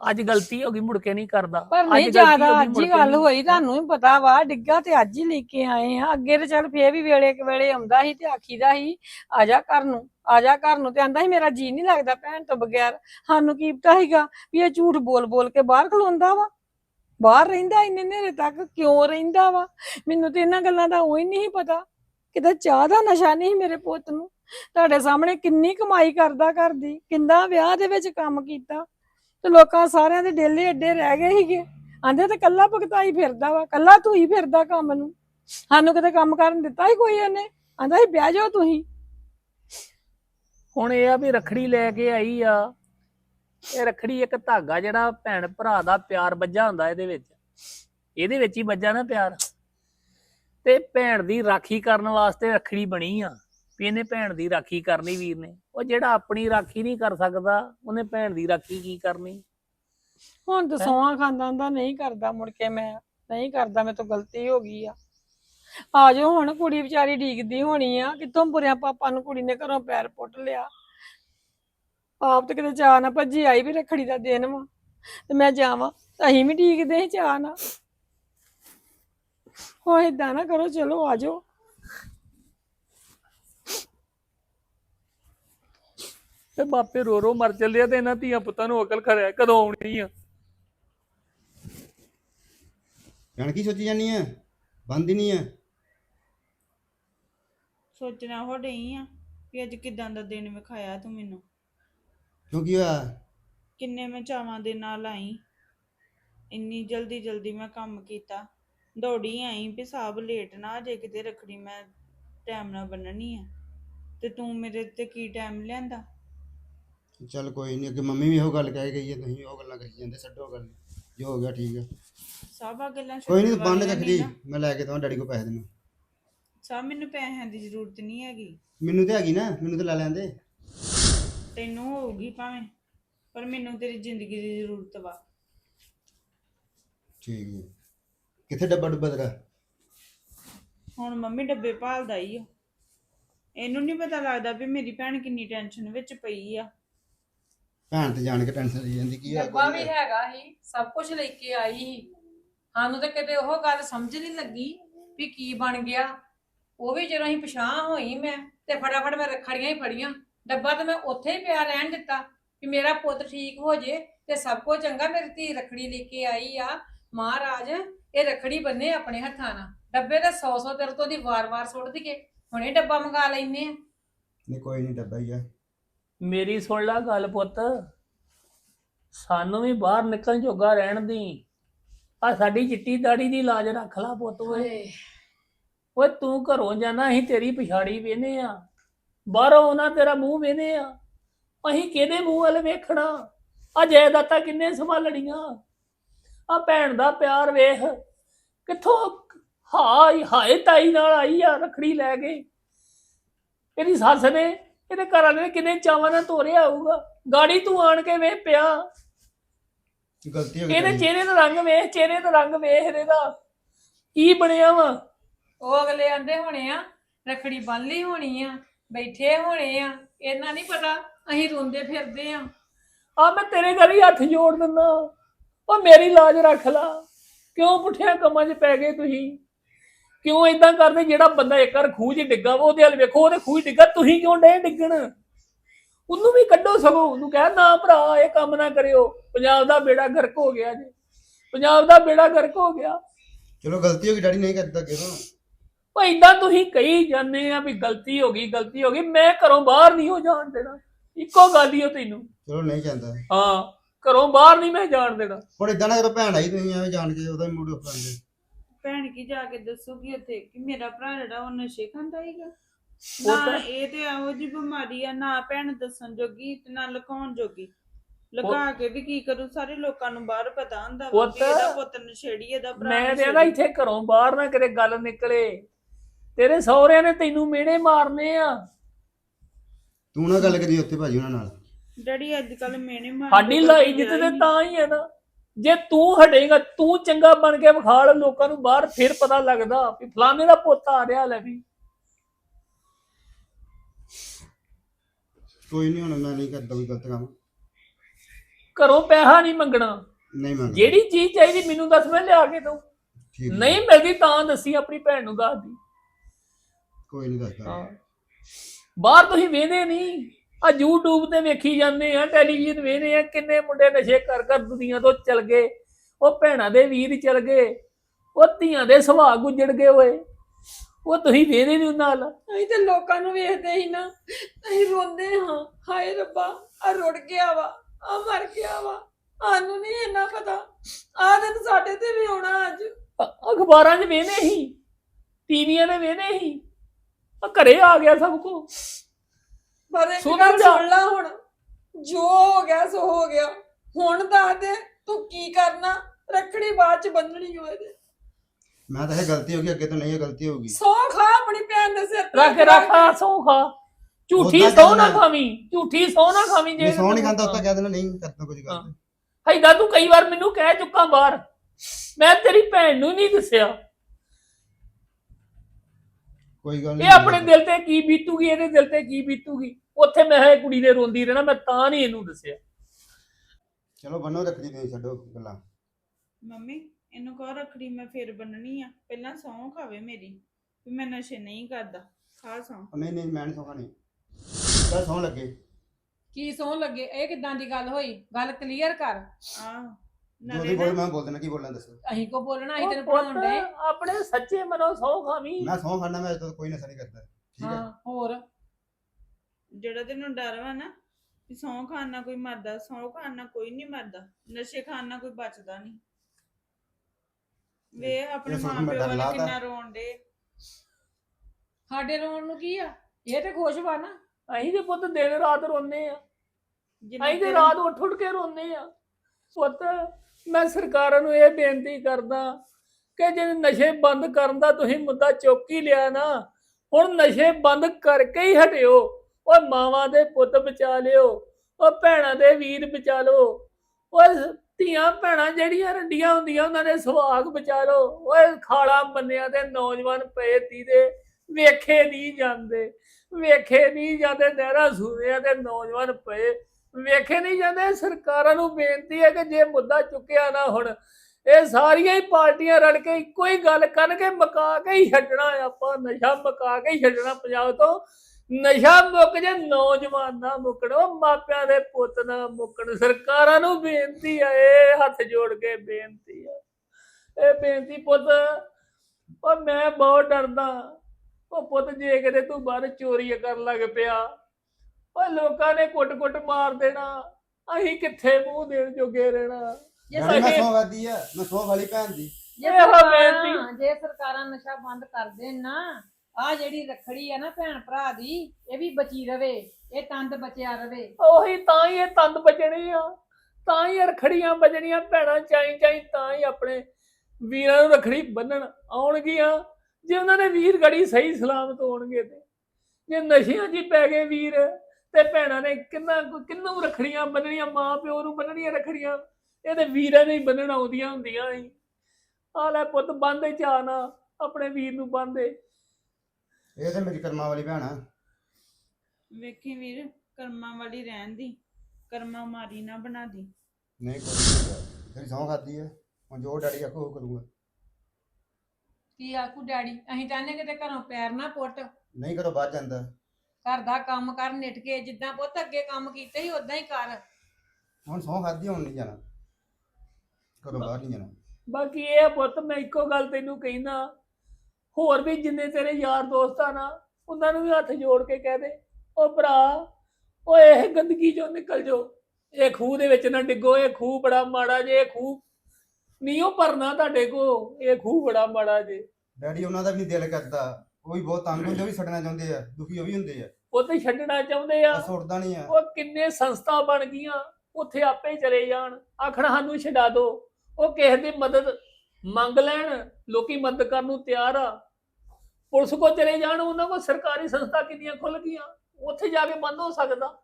[SPEAKER 4] ਅੱਜ ਗਲਤੀ ਹੋ ਗਈ ਮੁੜ ਕੇ ਨਹੀਂ ਕਰਦਾ।
[SPEAKER 1] ਪਰ ਨਹੀਂ ਜ਼ਿਆਦਾ
[SPEAKER 4] ਹੋ
[SPEAKER 1] ਅੱਜ ਹੀ
[SPEAKER 4] ਕੇ
[SPEAKER 1] ਗੱਲ ਹੋਈ। ਤੁਹਾਨੂੰ ਵੀ ਪਤਾ ਵਾ ਡਿੱਗਾ ਤੇ ਅੱਜ ਹੀ ਲੈ ਕੇ ਆਏ ਆ। ਅੱਗੇ ਤੇ ਚੱਲ ਫੇਰ ਵੀ ਵੇਲੇ ਇੱਕ ਵੇਲੇ ਆਉਂਦਾ ਸੀ ਤੇ ਆਖੀਦਾ ਸੀ ਆ ਜਾ ਘਰ ਨੂੰ ਆ ਜਾ ਘਰ ਨੂੰ। ਤੇ ਆਂਦਾ ਸੀ ਮੇਰਾ ਜੀ ਨਹੀਂ ਲੱਗਦਾ ਭੈਣ ਤੋਂ ਬਗੈਰ। ਸਾਨੂੰ ਕੀ ਪਤਾ ਸੀਗਾ ਵੀ ਇਹ ਝੂਠ ਬੋਲ ਬੋਲ ਕੇ ਬਾਹਰ ਖਲੋਂਦਾ ਵਾ। ਬਾਹਰ ਰਹਿੰਦਾ ਇੰਨੇ ਨੇਰੇ ਤੱਕ ਕਿਉਂ ਰਹਿੰਦਾ ਵਾ? ਮੈਨੂੰ ਤੇ ਇਹਨਾਂ ਗੱਲਾਂ ਦਾ ਉਹੀ ਨਹੀਂ ਪਤਾ। ਕਿਤੇ ਚਾਹ ਦਾ ਨਸ਼ਾ ਨਹੀਂ ਮੇਰੇ ਪੁੱਤ ਨੂੰ। ਤੁਹਾਡੇ ਸਾਹਮਣੇ ਕਿੰਨੀ ਕਮਾਈ ਕਰਦਾ ਕਰਦੀ ਕਿੰਦਾ ਵਿਆਹ ਦੇ ਵਿੱਚ ਕੰਮ ਕੀਤਾ। ਤੇ ਲੋਕਾਂ ਸਾਰਿਆਂ ਦੇ ਡੇਲੇ ਅੱਡੇ ਰਹਿ ਗਏ ਸੀਗੇ। ਆਂਦੇ ਤੇ ਕੱਲਾ ਭਗਤਾਈ ਫਿਰਦਾ ਵਾ, ਕੱਲਾ ਤੂੰ ਹੀ ਫਿਰਦਾ ਕੰਮ ਨੂੰ। ਸਾਨੂੰ ਕਿਤੇ ਕੰਮ ਕਰਨ ਦਿੱਤਾ ਹੀ ਕੋਈ ਇਹਨੇ? ਆਂਦਾ ਸੀ, ਬਹਿ ਜਾਓ ਤੁਸੀਂ।
[SPEAKER 4] ਹੁਣ ਇਹ ਆ ਵੀ ਰਖੜੀ ਲੈ ਕੇ ਆਈ ਆ। ਇਹ ਰਖੜੀ ਇੱਕ ਧਾਗਾ ਜਿਹੜਾ ਭੈਣ ਭਰਾ ਦਾ ਪਿਆਰ ਵੱਜਾ ਹੁੰਦਾ ਇਹਦੇ ਵਿੱਚ। ਇਹਦੇ ਵਿੱਚ ਹੀ ਵੱਜਾ ਨਾ ਪਿਆਰ। ਤੇ ਭੈਣ ਦੀ ਰਾਖੀ ਕਰਨ ਵਾਸਤੇ ਰਖੜੀ ਬਣੀ ਆ। ਵੀ ਇਹਨੇ ਭੈਣ ਦੀ ਰਾਖੀ ਕਰਨੀ ਵੀਰ ਨੇ। ਉਹ ਜਿਹੜਾ ਆਪਣੀ ਰਾਖੀ ਨਹੀਂ ਕਰ ਸਕਦਾ ਉਹਨੇ ਭੈਣ ਦੀ ਰਾਖੀ ਕੀ ਕਰਨੀ?
[SPEAKER 1] ਹੁਣ ਤਾਂ ਖਾਂਦਾ ਹੁੰਦਾ ਨਹੀਂ ਕਰਦਾ ਮੁੜ ਕੇ ਮੈਂ। ਨਹੀਂ ਕਰਦਾ ਮੇਰੇ ਤੋਂ ਗਲਤੀ ਹੋ ਗਈ ਆ। ਆ ਜਾਓ ਹੁਣ ਕੁੜੀ ਵਿਚਾਰੀ ਢੀਕਦੀ ਹੋਣੀ ਆ। ਕਿੱਥੋਂ ਬੁਰਿਆ ਪਾਪਾ ਨੂੰ ਕੁੜੀ ਨੇ ਘਰੋਂ ਪੈਰ ਪੁੱਟ ਲਿਆ। ਆਪ ਤੇ ਕਿਤੇ ਚਾਹ ਨਾ ਭੱਜੀ ਆਈ ਵੀ ਰੱਖੜੀ ਦਾ ਦਿਨ ਵਾ। ਤੇ ਮੈਂ ਜਾਵਾਂ। ਅਸੀਂ ਵੀ ਢੀਕਦੇ ਚਾਹ ਨਾ ਹੋ ਏਦਾਂ ਨਾ ਕਰੋ ਚਲੋ ਆ ਜਾਓ
[SPEAKER 4] ਤੇ ਮਾਪੇ ਰੋ ਰੋ ਮਰ ਚੱਲੇ ਆ ਤੇ ਇਹਨਾਂ ਧੀਆਂ ਪੁੱਤਾਂ ਨੂੰ ਅਕਲ ਖਰਿਆ ਕਦੋਂ ਆਉਣੀ ਆ?
[SPEAKER 2] ਜਾਣ ਕੀ ਸੋਚੀ ਜਾਨੀ ਆ? ਬੰਦ ਹੀ ਨਹੀਂ ਆ।
[SPEAKER 3] ਸੋਚਣਾ ਹੋ ਡਈ ਆ ਵੀ ਅੱਜ ਕਿਦਾਂ ਦਾ ਦਿਨ ਵਿਖਾਇਆ ਤੂੰ ਮੈਨੂੰ।
[SPEAKER 2] ਕਿਉਂ ਕੀ ਹੋਇਆ?
[SPEAKER 3] ਕਿੰਨੇ ਮੈਂ ਚਾਵਾਂ ਦੇ ਨਾਲ ਆਈ। ਇੰਨੀ ਜਲਦੀ ਜਲਦੀ ਮੈਂ ਕੰਮ ਕੀਤਾ। ਦੌੜੀ ਆਈ ਵੀ ਸਾਬ ਲੇਟ ਨਾ ਜੇ ਕਿਤੇ ਰਖੜੀ ਮੈਂ ਟਾਈਮ ਨਾਲ ਬੰਨਣੀ ਆ। ਤੇ ਤੂੰ ਮੇਰੇ ਤੇ ਕੀ ਟਾਈਮ ਲਿਆਂਦਾ?
[SPEAKER 2] ਚੱਲ ਕੋਈ ਨਹੀਂ ਅੱਗੇ ਮੰਮੀ ਵੀ ਇਹੋ ਗੱਲ ਕਹਿ ਗਈ ਹੈ ਤੁਸੀਂ ਉਹ ਗੱਲਾਂ ਕਹੀ ਜਾਂਦੇ ਛੱਡੋ ਗੱਲ ਜੋ ਹੋ ਗਿਆ ਠੀਕ ਆ।
[SPEAKER 3] ਸਭ ਆ ਗੱਲਾਂ
[SPEAKER 2] ਕੋਈ ਨਹੀਂ ਬੰਨ
[SPEAKER 3] ਨੀ ਨਾ।
[SPEAKER 2] ਮੈਂ ਲੈ ਕੇ ਦਵਾਂ ਡੈਡੀ ਕੋ ਪੈਸੇ ਦੇਣਾ
[SPEAKER 3] ਸਭ ਮੈਨੂੰ ਪੈਸਿਆਂ ਦੀ ਜ਼ਰੂਰਤ ਨਹੀਂ ਹੈਗੀ।
[SPEAKER 2] ਮੈਨੂੰ ਤੇ ਹੈਗੀ ਨਾ ਮੈਨੂੰ ਤੇ ਲੈ ਲੈਂਦੇ।
[SPEAKER 3] ਤੈਨੂੰ ਹੋਊਗੀ ਭਾਵੇਂ ਪਰ ਮੈਨੂੰ ਤੇਰੀ ਜ਼ਿੰਦਗੀ ਦੀ ਜ਼ਰੂਰਤ ਵਾ।
[SPEAKER 2] ਠੀਕ ਹੈ ਕਿੱਥੇ ਡੱਬਾ ਡੁੱਬਾ ਤੇਰਾ?
[SPEAKER 3] ਹੁਣ ਮੰਮੀ ਡੱਬੇ ਭਾਲਦਾ ਹੀ ਆ। ਇਹਨੂੰ ਨਹੀਂ ਪਤਾ ਲੱਗਦਾ ਵੀ ਮੇਰੀ ਭੈਣ ਕਿੰਨੀ ਟੈਨਸ਼ਨ ਵਿੱਚ ਪਈ ਆ।
[SPEAKER 2] ਭੈਣ ਤੇ ਜਾਣ ਕੇ ਟੈਨਸ਼ਨ ਲਈ ਜਾਂਦੀ ਕੀ ਆ
[SPEAKER 1] ਡੱਬਾ ਵੀ ਹੈਗਾ ਹੀ ਸਭ ਕੁਝ ਲੈ ਕੇ ਆਈ ਸੀ। ਸਾਨੂੰ ਤਾਂ ਕਿਤੇ ਉਹ ਗੱਲ ਸਮਝ ਨਹੀਂ ਲੱਗੀ ਵੀ ਕੀ ਬਣ ਗਿਆ। ਉਹ ਵੀ ਜਦੋਂ ਅਸੀਂ ਪਛਾਣ ਹੋਈ ਮੈਂ ਤੇ ਫਟਾਫਟ ਮੈਂ ਰੱਖੜੀਆਂ ਹੀ ਫੜੀਆਂ। ਡੱਬਾ ਤਾਂ ਮੈਂ ਉੱਥੇ ਹੀ ਪਿਆ ਰਹਿਣ ਦਿੱਤਾ ਕਿ ਮੇਰਾ ਪੁੱਤ ਠੀਕ ਹੋ ਜੇ ਤੇ ਸਭ ਕੁਝ ਚੰਗਾ ਮੇਰੀ ਧੀ ਰਖੜੀ ਲੈ ਕੇ ਆਈ ਆ। ਮਹਾਰਾਜ ਇਹ ਰਖੜੀ ਬੰਨੇ ਆਪਣੇ ਹੱਥਾਂ ਨਾਲ। ਡੱਬੇ ਤਾਂ 100 100 ਤੇਰੇ ਤੋਂ ਦੀ ਵਾਰ-ਵਾਰ ਸੁੱਟ ਦਈਏ। ਹੁਣੇ ਡੱਬਾ ਮੰਗਾ ਲੈਨੇ ਆ।
[SPEAKER 2] ਨਹੀਂ ਕੋਈ ਨਹੀਂ ਡੱਬਾ ਹੀ ਆ।
[SPEAKER 4] ਮੇਰੀ ਸੁਣ ਲੈ ਗੱਲ ਪੁੱਤ। ਸਾਨੂੰ ਵੀ ਬਾਹਰ ਨਿਕਲਣ ਜੋਗਾ ਰਹਿਣ ਦੀ। ਆ ਸਾਡੀ ਚਿੱਟੀ ਦਾੜੀ ਦੀ ਲਾਜ ਰੱਖ ਲਾ ਪੁੱਤ ਓਏ। ਓਏ ਤੂੰ ਘਰੋਂ ਜਾਣਾ ਅਸੀਂ ਤੇਰੀ ਪਿਛਾੜੀ ਵੇਨੇ ਆ। ਬਾਹਰੋਂ ਆਉਣਾ ਤੇਰਾ ਮੂੰਹ ਵੇਨੇ ਆ। ਅਸੀਂ ਕਿਹਦੇ ਮੂੰਹ ਵੱਲ ਵੇਖਣਾ? ਆ ਜਾਇਦਾਦਾਂ ਕਿੰਨੇ ਸੰਭਾਲਣੀਆਂ? ਆ ਭੈਣ ਦਾ ਪਿਆਰ ਵੇਖ। ਕਿੱਥੋਂ ਹਾਏ ਹਾਏ ਤਾਈ ਨਾਲ ਆਈ ਆ ਰਖੜੀ ਲੈ ਕੇ। ਇਹਦੀ ਸੱਸ ਨੇ ਇਹਦੇ ਘਰ ਵਾਲੇ ਨੇ ਕਿੰਨੇ ਚਾਵਾਂ ਨਾਲ ਤੋਰਿਆ ਆਊਗਾ ਗਾੜੀ ਤੂੰ ਆਣ ਕੇ ਵੇਖ ਪਿਆ।
[SPEAKER 2] ਗਲਤੀ ਹੋ ਗਈ
[SPEAKER 4] ਇਹਦੇ। ਚਿਹਰੇ ਦਾ ਰੰਗ ਵੇਖ ਚਿਹਰੇ ਦਾ ਰੰਗ ਵੇਖ ਇਹਦਾ ਕੀ ਬਣਿਆ ਵਾ?
[SPEAKER 1] ਉਹ ਅਗਲੇ ਆਂਦੇ ਹੋਣੇ ਆ ਰਖੜੀ ਬੰਨ ਲਈ ਹੋਣੀ ਆ ਬੈਠੇ ਹੋਣੇ ਆ ਇਹਨਾਂ ਨਹੀਂ ਪਤਾ ਅਸੀਂ ਰੋਂਦੇ ਫਿਰਦੇ ਆ।
[SPEAKER 4] ਆ ਮੈਂ ਤੇਰੇ ਘਰ ਹੀ ਹੱਥ ਜੋੜ ਦਿੰਦਾ। ਉਹ ਮੇਰੀ ਲਾਜ ਰੱਖ ਲਾ। ਕਿਉਂ ਪੁੱਠਿਆਂ ਕੰਮਾਂ 'ਚ ਪੈ ਗਏ ਤੁਸੀਂ? ਕਿਉਂ ਇਦਾਂ ਕਰਦੇ? ਜਿਹੜਾ ਬੰਦਾ ਇੱਕ ਵਾਰ ਖੂਹ 'ਚ ਡਿੱਗਾ ਵਾ ਉਹਦੇ ਵੱਲ ਵੇਖੋ ਉਹਦੇ ਖੂਹ 'ਚ ਡਿੱਗਾ ਤੁਸੀਂ ਕਿਉਂ ਡੇ ਡਿੱਗਣ? ਉਹਨੂੰ ਵੀ ਕੱਢੋ ਸਗੋਂ ਉਹਨੂੰ ਕਹਿ ਨਾ ਭਰਾ ਇਹ ਕੰਮ ਨਾ ਕਰਿਓ। ਪੰਜਾਬ ਦਾ ਬੇੜਾ ਗਰਕ ਹੋ ਗਿਆ ਜੀ। ਪੰਜਾਬ ਦਾ ਬੇੜਾ ਗਰਕ ਹੋ ਗਿਆ।
[SPEAKER 2] ਚਲੋ ਗਲਤੀ ਹੋ ਗਈ ਡੈਡੀ ਨਹੀਂ ਕਰਦਾ ਤੋਂ
[SPEAKER 4] ਉਹ ਇਦਾਂ ਤੁਸੀਂ ਕਹੀ ਜਾਂਦੇ ਆ ਵੀ ਗਲਤੀ ਹੋ ਗਈ ਗਲਤੀ ਹੋ ਗਈ ਮੈਂ ਘਰੋਂ ਬਾਹਰ ਨਹੀਂ ਹੋ ਜਾਣ ਦੇਣਾ। ਇੱਕੋ ਗੱਲ ਹੀ ਹੋ ਤੈਨੂੰ।
[SPEAKER 2] ਚਲੋ ਨਹੀਂ ਜਾਂਦਾ।
[SPEAKER 4] ਹਾਂ ਘਰੋਂ ਬਾਹਰ ਨਹੀਂ ਮੈਂ ਜਾਣ ਦੇਣਾ।
[SPEAKER 2] ਹੁਣ ਇਦਾਂ ਨਾ ਜਦੋਂ ਭੈਣ ਆਈ ਤੁਸੀਂ ਐਵੇਂ ਜਾਣ ਕੇ ਉਹਦਾ ਹੀ ਮੂਡ ਆਫ ਕਰਦੇ
[SPEAKER 3] ਭੈਣ ਕੀ ਜਾ ਕੇ ਦੱਸੂਗੀ ਉੱਥੇ ਕਿ ਮੇਰਾ ਭਰਾ ਜਿਹੜਾ ਉਹ ਨਸ਼ੇ ਖਾਂਦਾ ਹੈਗਾ ਨਾ ਇਹ ਤੇ ਇਹੋ ਜੀ ਬਿਮਾਰੀ ਆ ਨਾ ਭੈਣ ਦੱਸਣ ਜੋਗੀ ਤੇ ਨਾ ਲੁਕਾਉਣ ਜੋਗੀ। ਲਗਾ ਕੇ ਵੀ ਕੀ ਕਰੂ ਸਾਰੇ ਲੋਕਾਂ ਨੂੰ ਬਾਹਰ ਪਤਾ ਹੁੰਦਾ ਵਾ
[SPEAKER 4] ਪੁੱਤ,
[SPEAKER 3] ਇਹਦਾ ਪੁੱਤ ਨਸ਼ੇੜੀ ਇਹਦਾ ਭਰਾ
[SPEAKER 4] ਮੈਂ ਤੇ
[SPEAKER 3] ਨਸ਼ੇੜੀ।
[SPEAKER 4] ਇਹਦਾ ਇੱਥੇ ਘਰੋਂ ਬਾਹਰ ਨਾ ਕਰੇ ਗੱਲ ਨਿਕਲੇ। ਤੇਰੇ ਸਹੁਰਿਆਂ ਨੇ ਤੈਨੂੰ ਮਿਹਣੇ ਮਾਰਨੇ ਆ।
[SPEAKER 2] ਤੂੰ ਨਾ ਗੱਲ ਕਰੀ ਉੱਥੇ ਭਾਜੀ ਉਹਨਾਂ ਨਾਲ।
[SPEAKER 3] ਡੈਡੀ ਅੱਜ ਕੱਲ ਮੇਨੇ ਮਾਰ
[SPEAKER 4] ਸਾਡੀ ਲਾਈ ਜਿੱਤ ਤੇ ਤਾਂ ਹੀ ਹੈ ਨਾ। ਜੇ ਤੂੰ ਹਟੇਗਾ ਤੂੰ ਚੰਗਾ ਬਣ ਕੇ ਵਿਖਾਲ ਲੋਕਾਂ ਨੂੰ ਬਾਹਰ ਫਿਰ ਪਤਾ ਲੱਗਦਾ ਵੀ ਫਲਾਣੇ ਦਾ ਪੁੱਤ ਆ ਰਿਹਾ ਲੈ ਵੀ।
[SPEAKER 2] ਕੋਈ ਨਹੀਂ ਹੁਣ ਮੈਂ ਨਹੀਂ ਕਰਦਾ ਕੋਈ ਗਲਤ ਕੰਮ।
[SPEAKER 4] ਘਰੋਂ ਪੈਸਾ ਨਹੀਂ ਮੰਗਣਾ।
[SPEAKER 2] ਨਹੀਂ ਮੰਗਦਾ।
[SPEAKER 4] ਜਿਹੜੀ ਚੀਜ਼ ਚਾਹੀਦੀ ਮੈਨੂੰ ਦੱਸ ਮੈਂ ਲਿਆ ਕੇ ਦਊਂ।
[SPEAKER 2] ਠੀਕ ਹੈ।
[SPEAKER 4] ਨਹੀਂ ਮਿਲਦੀ ਤਾਂ ਦੱਸੀ ਆਪਣੀ ਭੈਣ ਨੂੰ ਦੱਸ ਦੀ।
[SPEAKER 2] ਕੋਈ ਨਹੀਂ ਦੱਸਦਾ।
[SPEAKER 4] ਹਾਂ। ਬਾਹਰ ਤੁਸੀਂ ਵੇਖਦੇ ਨਹੀਂ। ਆ YouTube ਤੇ ਵੇਖੀ ਜਾਂਦੇ ਆ ਟੈਲੀਵਿਜ਼ਨ ਵੇਖਦੇ ਆ ਕਿੰਨੇ ਮੁੰਡੇ ਨਸ਼ੇ ਕਰ ਕਰ ਦੁਨੀਆ ਤੋਂ ਚਲ ਗਏ। ਉਹ ਭੈਣਾਂ ਦੇ ਵੀਰ ਚਲ ਗਏ ਉਹ ਧੀਆਂ ਦੇ ਸੁਭਾਅ ਗੁੱਜੜ ਗਏ ਹੋਏ ਉਹ ਤੁਸੀਂ ਵੇਖਦੇ ਨਹੀਂ ਉਹਨਾਂ ਨਾਲ।
[SPEAKER 1] ਅਸੀਂ ਤੇ ਲੋਕਾਂ ਨੂੰ ਵੇਖਦੇ ਹੀ ਨਾ ਅਸੀਂ ਰੋਂਦੇ ਹਾਂ ਹਾਏ ਰੱਬਾ ਆ ਰੁੜ ਗਿਆ ਵਾ ਆ ਮਰ ਗਿਆ ਵਾ ਸਾਨੂੰ ਨਹੀਂ ਇੰਨਾ ਪਤਾ। ਆ ਦਿਨ ਸਾਡੇ ਤੇ ਵੀ ਆਉਣਾ ਅੱਜ।
[SPEAKER 4] ਅ- ਅਖਬਾਰਾਂ 'ਚ ਵੇਖਦੇ ਸੀ ਟੀਵੀਆਂ 'ਤੇ ਵੇਖਦੇ ਸੀ। ਆ ਘਰੇ ਆ ਗਿਆ ਸਭ ਕੁ
[SPEAKER 1] ਪਰ ਇੱਕ
[SPEAKER 4] ਸੁਣ
[SPEAKER 1] ਗੱਲ
[SPEAKER 4] ਜਾ।
[SPEAKER 1] ਸੁਣ ਲਾ ਹੁਣ। ਜੋ ਹੋ ਗਿਆ ਸੋ ਹੋ ਗਿਆ। ਹੁਣ ਦੱਸ ਦੇ ਤੂੰ ਕੀ ਕਰਨਾ? ਰੱਖੜੀ ਬਾਅਦ ਚ ਬੰਨਣੀ ਹੋਏ
[SPEAKER 2] ਮੈਂ ਤਾਂ ਇਹ ਗਲਤੀ ਹੋ ਗਈ ਅੱਗੇ ਤੋਂ ਨਹੀਂ ਇਹ ਗਲਤੀ ਹੋਊਗੀ
[SPEAKER 1] ਸੌ ਖਾ ਆਪਣੀ ਭੈਣ ਦੇ ਸਿਰ ਤੇ
[SPEAKER 4] ਰੱਖ ਰੱਖ। ਆ ਸਹੁੰ ਖਾ। ਝੂਠੀ
[SPEAKER 2] ਉੱਦਾਂ
[SPEAKER 4] ਸੌ ਨਾ
[SPEAKER 2] ਕਹਿਣਾ।
[SPEAKER 4] ਖਾਵੀਂ। ਝੂਠੀ ਸੌ ਨਾ ਖਾਵੀਂ
[SPEAKER 2] ਜੇ ਸੌ ਨਹੀਂ ਖਾਂਦਾ ਉੱਤਾ ਕਹਿ ਦੇਣਾ ਨਹੀਂ ਕਰਦਾ ਕੁਝ ਗਲਤ
[SPEAKER 4] ਹੈਦਾ ਤੂੰ ਕਈ ਵਾਰ ਮੈਨੂੰ ਕਹਿ ਚੁੱਕਾ ਬਾਹਰ। ਮੈਂ ਤੇਰੀ ਭੈਣ ਨੂੰ ਨਹੀਂ ਦੱਸਿਆ।
[SPEAKER 2] ਕੋਈ ਗੱਲ
[SPEAKER 4] ਇਹ
[SPEAKER 2] ਨਹੀਂ
[SPEAKER 4] ਆਪਣੇ ਦਿਲ ਤੇ ਕੀ ਬੀਤੂਗੀ ਇਹਦੇ ਦਿਲ ਤੇ ਕੀ ਬੀਤੂਗੀ? ਉੱਥੇ ਮੈਂ ਇਹ ਕੁੜੀ ਨੇ ਰੋਂਦੀ ਰਹਿਣਾ ਮੈਂ ਤਾਂ ਨਹੀਂ ਇਹਨੂੰ ਦੱਸਿਆ।
[SPEAKER 2] ਚਲੋ ਬੰਨੋ ਰੱਖੜੀ ਤੁਸੀਂ ਛੱਡੋ ਗੱਲਾਂ।
[SPEAKER 3] ਮੰਮੀ ਇਹਨੂੰ ਕਹੋ ਰੱਖੜੀ ਮੈਂ ਫੇਰ ਬੰਨਣੀ ਆ। ਪਹਿਲਾਂ ਸਹੁੰ ਖਾਵੇ ਮੇਰੀ ਵੀ ਮੈਂ ਨਸ਼ੇ ਨਹੀਂ ਕਰਦਾ। ਖਾ
[SPEAKER 2] ਉਹ ਨਹੀਂ ਨਹੀਂ ਮੈਂ ਨਹੀਂ ਸੌਣਾ ਨਹੀਂ। ਤਾਂ ਸੌਣ ਲੱਗੇ।
[SPEAKER 1] ਕੀ ਸੌ ਲੱਗੇ? ਇਹ ਕਿਦਾਂ ਦੀ ਗੱਲ ਹੋਈ? ਗੱਲ ਕਲੀਅਰ ਕਰ।
[SPEAKER 3] ਆਹ।
[SPEAKER 2] ਜੋ ਵੀ ਬੋਲ ਮੈਂ ਬੋਲ ਦੇਣਾ ਕੀ ਬੋਲਣਾ ਦੱਸੋ।
[SPEAKER 1] ਅਸੀਂ ਕੋ ਬੋਲਣਾ ਅਸੀਂ ਤੈਨੂੰ
[SPEAKER 4] ਪੁੱਤ,
[SPEAKER 1] ਪੜਾਉਣ ਦੇ
[SPEAKER 4] ਆਪਣੇ ਸੱਚੇ ਮਨੋਂ ਸੌ ਖਾਵੀਂ।
[SPEAKER 2] ਮੈਂ ਸੌ ਖਾਣਾ ਮੈਂ ਅੱਜ ਤੋਂ ਕੋਈ ਨਸ਼ਾ ਨਹੀਂ ਕਰਦਾ ਠੀਕ ਹੈ?
[SPEAKER 1] ਹਾਂ ਹੋਰ?
[SPEAKER 3] ਜਿਹੜਾ ਤੈਨੂੰ ਡਰ ਵਾ ਨਾ ਕਿ ਸਹੁੰ ਖਾਣ ਨਾਲ ਕੋਈ ਮਰਦਾ ਸਹੁੰ ਖਾਣ ਨਾਲ ਕੋਈ ਨਹੀਂ ਮਰਦਾ ਨਸ਼ੇ ਖਾਣ ਨਾਲ ਕੋਈ ਬਚਦਾ ਨਹੀਂ। ਵੇ ਆਪਣੇ
[SPEAKER 2] ਇਹ
[SPEAKER 3] ਮਾਂ ਪਿਓ ਵਾਲੇ। ਕਿੰਨਾ ਰੋਣ ਦੇ
[SPEAKER 1] ਸਾਡੇ ਰੋਣ ਨੂੰ ਕੀ ਆ? ਇਹ ਤੇ ਖੁਸ਼ ਵਾ ਨਾ।
[SPEAKER 4] ਅਸੀਂ ਤੇ ਪੁੱਤ ਦਿਨ ਰਾਤ ਰੋਂਦੇ ਆ। ਅਸੀਂ ਤੇ ਰਾਤ ਉੱਠ ਉੱਠ ਕੇ ਰੋਂਦੇ ਆ। ਪੁੱਤ ਮੈਂ ਸਰਕਾਰਾਂ ਨੂੰ ਇਹ ਬੇਨਤੀ ਕਰਦਾ ਕਿ ਜੇ ਨਸ਼ੇ ਬੰਦ ਕਰਨ ਦਾ ਤੁਸੀਂ ਮੁੱਦਾ ਚੁੱਕ ਹੀ ਲਿਆ ਨਾ, ਹੁਣ ਨਸ਼ੇ ਬੰਦ ਕਰਕੇ ਹੀ ਹਟਿਓ। ਓਏ ਮਾਵਾਂ ਦੇ ਪੁੱਤ ਬਚਾ ਲਿਓ, ਓ ਭੈਣਾਂ ਦੇ ਵੀਰ ਬਚਾ ਲਓ, ਓਏ ਧੀਆਂ ਭੈਣਾਂ ਜਿਹੜੀਆਂ ਰੰਡੀਆਂ ਹੁੰਦੀਆਂ ਉਹਨਾਂ ਦੇ ਸੁਹਾਗ ਬਚਾ ਲਓ। ਓਏ ਖਾਲਾ ਬੰਨਿਆਂ ਦੇ ਨੌਜਵਾਨ ਪਏ ਤੀਦੇ ਵੇਖੇ ਨਹੀਂ ਜਾਂਦੇ, ਵੇਖੇ ਨਹੀਂ ਜਾਂਦੇ, ਨਹਿਰਾ ਸੂਰਿਆਂ ਦੇ ਨੌਜਵਾਨ ਪਏ। ਵੇਖੇ ਨਹੀਂ ਜਾਂਦੇ, ਸਰਕਾਰਾਂ ਨੂੰ ਬੇਨਤੀ ਹੈ ਕਿ ਜੇ ਮੁੱਦਾ ਚੁੱਕਿਆ ਨਾ ਹੁਣ, ਇਹ ਸਾਰੀਆਂ ਹੀ ਪਾਰਟੀਆਂ ਰਲ ਕੇ ਇੱਕੋ ਹੀ ਗੱਲ ਕਰਨਗੇ, ਮਕਾ ਕੇ ਹੀ ਛੱਡਣਾ ਆਪਾਂ, ਨਸ਼ਾ ਮਕਾ ਕੇ ਹੀ ਛੱਡਣਾ ਪੰਜਾਬ ਤੋਂ। ਨਸ਼ਾ ਮੁੱਕ ਜੇ, ਨੌਜਵਾਨ ਨਾ ਮੁੱਕਣ ਮਾਪਿਆਂ ਦੇ ਪੁੱਤ ਨਾ ਮੁੱਕਣ। ਸਰਕਾਰਾਂ ਨੂੰ ਬੇਨਤੀ ਆ ਇਹ ਹੱਥ ਜੋੜ ਕੇ ਬੇਨਤੀ ਆ ਇਹ ਬੇਨਤੀ ਪੁੱਤ, ਉਹ ਮੈਂ ਬਹੁਤ ਡਰਦਾ। ਉਹ ਪੁੱਤ ਜੇ ਕਿਤੇ ਤੂੰ ਬਾਹਰ ਚੋਰੀ ਕਰਨ ਲੱਗ ਪਿਆ ਉਹ ਲੋਕਾਂ ਨੇ ਕੁੱਟ-ਕੁੱਟ ਮਾਰ ਦੇਣਾ। ਅਸੀਂ ਕਿੱਥੇ ਮੂੰਹ ਦੇਣ ਜੋਗੇ ਰਹਿਣਾ?
[SPEAKER 1] ਜੇ
[SPEAKER 2] ਮੈਂ
[SPEAKER 4] ਸਾਡੇ-
[SPEAKER 2] ਸੌ ਵਾਦੀ ਆ ਮੈਂ ਸੌ ਵਾਲੀ ਭੈਣ ਦੀ।
[SPEAKER 1] ਜੇ
[SPEAKER 4] ਇਹੋ
[SPEAKER 1] ਸਰਕਾਰਾਂ
[SPEAKER 4] ਬੇਨਤੀ।
[SPEAKER 1] ਜੇ ਸਰਕਾਰਾਂ ਨਸ਼ਾ ਬੰਦ ਕਰ ਦੇਣ ਨਾ ਆ ਜਿਹੜੀ ਰਖੜੀ ਆ ਨਾ ਭੈਣ ਭਰਾ ਦੀ ਇਹ ਵੀ ਬਚੀ ਰਵੇ ਇਹ ਤੰਦ ਬਚਿਆ ਰਵੇ।
[SPEAKER 4] ਉਹੀ ਤਾਂ ਹੀ ਇਹ ਤੰਦ ਬਚਣੇ ਆ। ਤਾਂ ਹੀ ਰਖੜੀਆਂ ਬਜਣੀਆਂ ਭੈਣਾਂ ਚਾਈ ਚਾਈ ਤਾਂ ਹੀ ਆਪਣੇ ਵੀਰਾਂ ਨੂੰ ਰਖੜੀ ਬੰਨਣ ਆਉਣਗੀਆਂ। ਜੇ ਉਹਨਾਂ ਨੇ ਵੀਰ ਗੜੀ ਸਹੀ ਸਲਾਮਤ ਹੋਣਗੇ ਤੇ। ਜੇ ਨਸ਼ਿਆਂ 'ਚ ਹੀ ਪੈ ਗਏ ਵੀਰ ਤੇ ਭੈਣਾਂ ਨੇ ਕਿੰਨਾ ਕੁ- ਕਿਹਨੂੰ ਰਖੜੀਆਂ ਬੰਨਣੀਆਂ ਮਾਂ ਪਿਓ ਨੂੰ ਬੰਨਣੀਆਂ ਰਖੜੀਆਂ। ਇਹ ਤੇ ਵੀਰਾਂ ਨੇ ਹੀ ਬੰਨਣ ਆਉਂਦੀਆਂ ਹੁੰਦੀਆਂ ਸੀ। ਆ ਲੈ ਪੁੱਤ ਬੰਦੇ ਚਾਣਾ ਆਪਣੇ ਵੀਰ ਨੂੰ ਬੰਦੇ
[SPEAKER 2] ਇਹ ਤੇ ਮੇਰੀ ਕਰਮਾਂ ਵਾਲੀ ਭੈਣ ਆ।
[SPEAKER 3] ਵੇਖੀ ਵੀਰ ਕਰਮਾਂ ਵਾਲੀ ਰਹਿਣ ਦੀ ਕਰਮਾਂ ਮਾਰੀ ਨਾ ਬਣਾ ਦੀ।
[SPEAKER 2] ਨਹੀਂ ਕੋਈ ਨਹੀਂ ਤੇਰੀ ਸੌ ਖਾਦੀ ਆ ਹੁਣ ਜੋ ਡੈਡੀ ਆਖੋ ਉਹ ਕਰੂੰਗਾ।
[SPEAKER 1] ਕੀ ਆਖੂ ਡੈਡੀ? ਅਸੀਂ ਚਾਹੁੰਦੇ ਕਿਤੇ ਘਰੋਂ ਪੈਰ ਨਾ ਪੁੱਟ।
[SPEAKER 2] ਨਹੀਂ ਕਰੋ ਬਾਅਦ ਜਾਂਦਾ।
[SPEAKER 1] ਘਰ ਦਾ ਕੰਮ ਕਰ ਨਿਟ ਕੇ ਜਿੱਦਾਂ ਪੁੱਤ ਅੱਗੇ ਕੰਮ ਕੀਤੇ ਸੀ ਉਦਾਂ ਹੀ ਕਰ।
[SPEAKER 2] ਹੁਣ ਸੌ ਖਾਦੀ ਹੁਣ ਨਹੀਂ ਜਾਣਾ। ਕਰੋ ਬਾਹਰ ਨਹੀਂ ਜਾਣਾ।
[SPEAKER 4] ਬਾਕੀ ਇਹ ਆ ਪੁੱਤ ਮੈਂ ਇੱਕੋ ਗੱਲ ਤੈਨੂੰ ਕਹਿੰਦਾ ਹੋਰ ਵੀ ਜਿੰਨੇ ਤੇਰੇ ਯਾਰ ਦੋਸਤ ਆ ਨਾ ਉਹਨਾਂ ਨੂੰ ਵੀ ਹੱਥ ਜੋੜ ਕੇ ਕਹਿ ਦੇ ਉਹ ਭਰਾ ਉਹ ਇਹ ਗੰਦਗੀ ਚੋਂ ਨਿਕਲ ਜਾਓ। ਇਹ ਖੂਹ ਦੇ ਵਿੱਚ ਨਾ ਡਿੱਗੋ ਇਹ ਖੂਹ ਬੜਾ ਮਾੜਾ ਜੇ ਇਹ ਖੂਹ ਨਹੀਂ ਉਹ ਭਰਨਾ ਤੁਹਾਡੇ ਕੋ ਇਹ ਖੂਹ ਬੜਾ ਮਾੜਾ ਜੇ।
[SPEAKER 2] ਡੈਡੀ ਉਹਨਾਂ ਦਾ ਵੀ ਨਹੀਂ ਦਿਲ ਕਰਦਾ। ਉਹ ਵੀ ਬਹੁਤ ਤੰਗ ਹੁੰਦੇ ਉਹ ਵੀ ਛੱਡਣਾ ਚਾਹੁੰਦੇ ਆ ਦੁਖੀ ਉਹ ਵੀ ਹੁੰਦੇ ਆ।
[SPEAKER 4] ਉਹ ਤੇ ਛੱਡਣਾ ਚਾਹੁੰਦੇ ਆ।
[SPEAKER 2] ਸੁੱਟਦਾ ਨਹੀਂ ਆ।
[SPEAKER 4] ਉਹ ਕਿੰਨੇ ਸੰਸਥਾ ਬਣ ਗਈਆਂ ਉੱਥੇ ਆਪੇ ਚਲੇ ਜਾਣ। ਆਖਣ ਸਾਨੂੰ ਛਡਾ ਦਿਓ ਉਹ ਕਿਸੇ ਦੀ ਮਦਦ ਮੰਗ ਲੈਣ ਲੋਕੀ ਮਦਦ ਕਰਨ ਨੂੰ ਤਿਆਰ ਆ। ਪੁਲਿਸ ਕੋ ਚਲੇ ਜਾਣ ਉਹਨਾਂ ਕੋ ਸਰਕਾਰੀ ਸੰਸਥਾ ਕਿੰਨੀਆਂ ਖੁੱਲ ਗਈਆਂ। ਉੱਥੇ ਜਾ ਕੇ ਬੰਦ ਹੋ ਸਕਦਾ।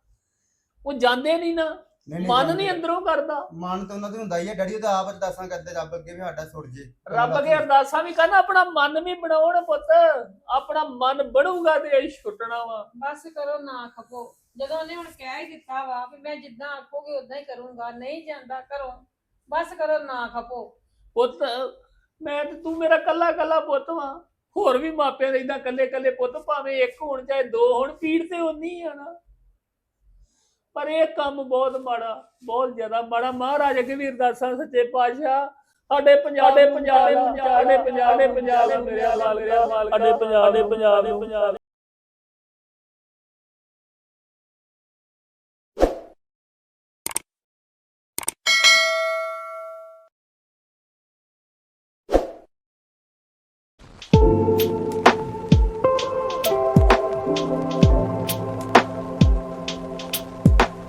[SPEAKER 4] ਉਹ ਜਾਂਦੇ ਨਹੀਂ ਨਾ।
[SPEAKER 2] ਨਹੀਂ
[SPEAKER 4] ਮਨ। ਨਹੀਂ ਅੰਦਰੋਂ ਕਰਦਾ।
[SPEAKER 2] ਮਨ ਤਾਂ ਉਹਨਾਂ ਦੇ ਹੁੰਦਾ ਹੀ ਆ ਡੈਡੀ ਉਹ ਤਾਂ ਆਪ ਅਰਦਾਸਾਂ ਕਰਦੇ ਰੱਬ ਅੱਗੇ ਵੀ ਸਾਡਾ ਸੁਰ ਜੇ।
[SPEAKER 4] ਰੱਬ ਅੱਗੇ ਅਰਦਾਸਾਂ ਵੀ ਕਰਨ ਆਪਣਾ ਮਨ ਵੀ ਬਣਾਉਣ ਪੁੱਤ। ਆਪਣਾ ਮਨ ਬਣੂਗਾ ਤੇ ਇਹ ਛੁੱਟਣਾ ਵਾ।
[SPEAKER 1] ਬਸ ਕਰੋ ਨਾ ਖਪੋ। ਜਦੋਂ ਉਹਨੇ ਹੁਣ ਕਹਿ ਹੀ ਦਿੱਤਾ ਵਾ ਵੀ ਮੈਂ ਜਿੱਦਾਂ ਆਖੋਗੇ ਉਦਾਂ ਹੀ ਕਰੂੰਗਾ ਨਹੀਂ ਜਾਂਦਾ ਕਰੋ ਬਸ ਕਰੋ ਨਾ ਖਪੋ।
[SPEAKER 4] ਪੁੱਤ ਮੈਂ ਤੇ ਤੂੰ ਮੇਰਾ ਕੱਲਾ ਕੱਲਾ ਪੁੱਤ ਵਾਂ। ਹੋਰ ਵੀ ਮਾਪਿਆਂ ਦੇ ਇਦਾਂ ਕੱਲੇ ਕੱਲੇ ਪੁੱਤ ਭਾਵੇਂ ਇੱਕ ਹੋਣ ਚਾਹੇ ਦੋ ਹੋਣ ਪੀੜ ਤੇ ਉਨੀ ਆ ਨਾ। ਪਰ ਇਹ ਕੰਮ ਬਹੁਤ ਮਾੜਾ ਬਹੁਤ ਜ਼ਿਆਦਾ ਮਾੜਾ। ਮਹਾਰਾਜ ਅੱਗੇ ਵੀ ਅਰਦਾਸਾਂ ਸੱਚੇ ਪਾਤਸ਼ਾਹ ਸਾਡੇ ਪੰਜਾਬ ਦੇ ਪੰਜਾਬ ਦੇ ਪੰਜਾਬ ਦੇ ਪੰਜਾਬ ਦੇ ਪੰਜਾਬ ਮੇਰੇ ਮਾਲਕਾ ਸਾਡੇ ਪੰਜਾਬ ਦੇ। ਪੰਜਾਬ ਦੇ। ਪੰਜਾਬ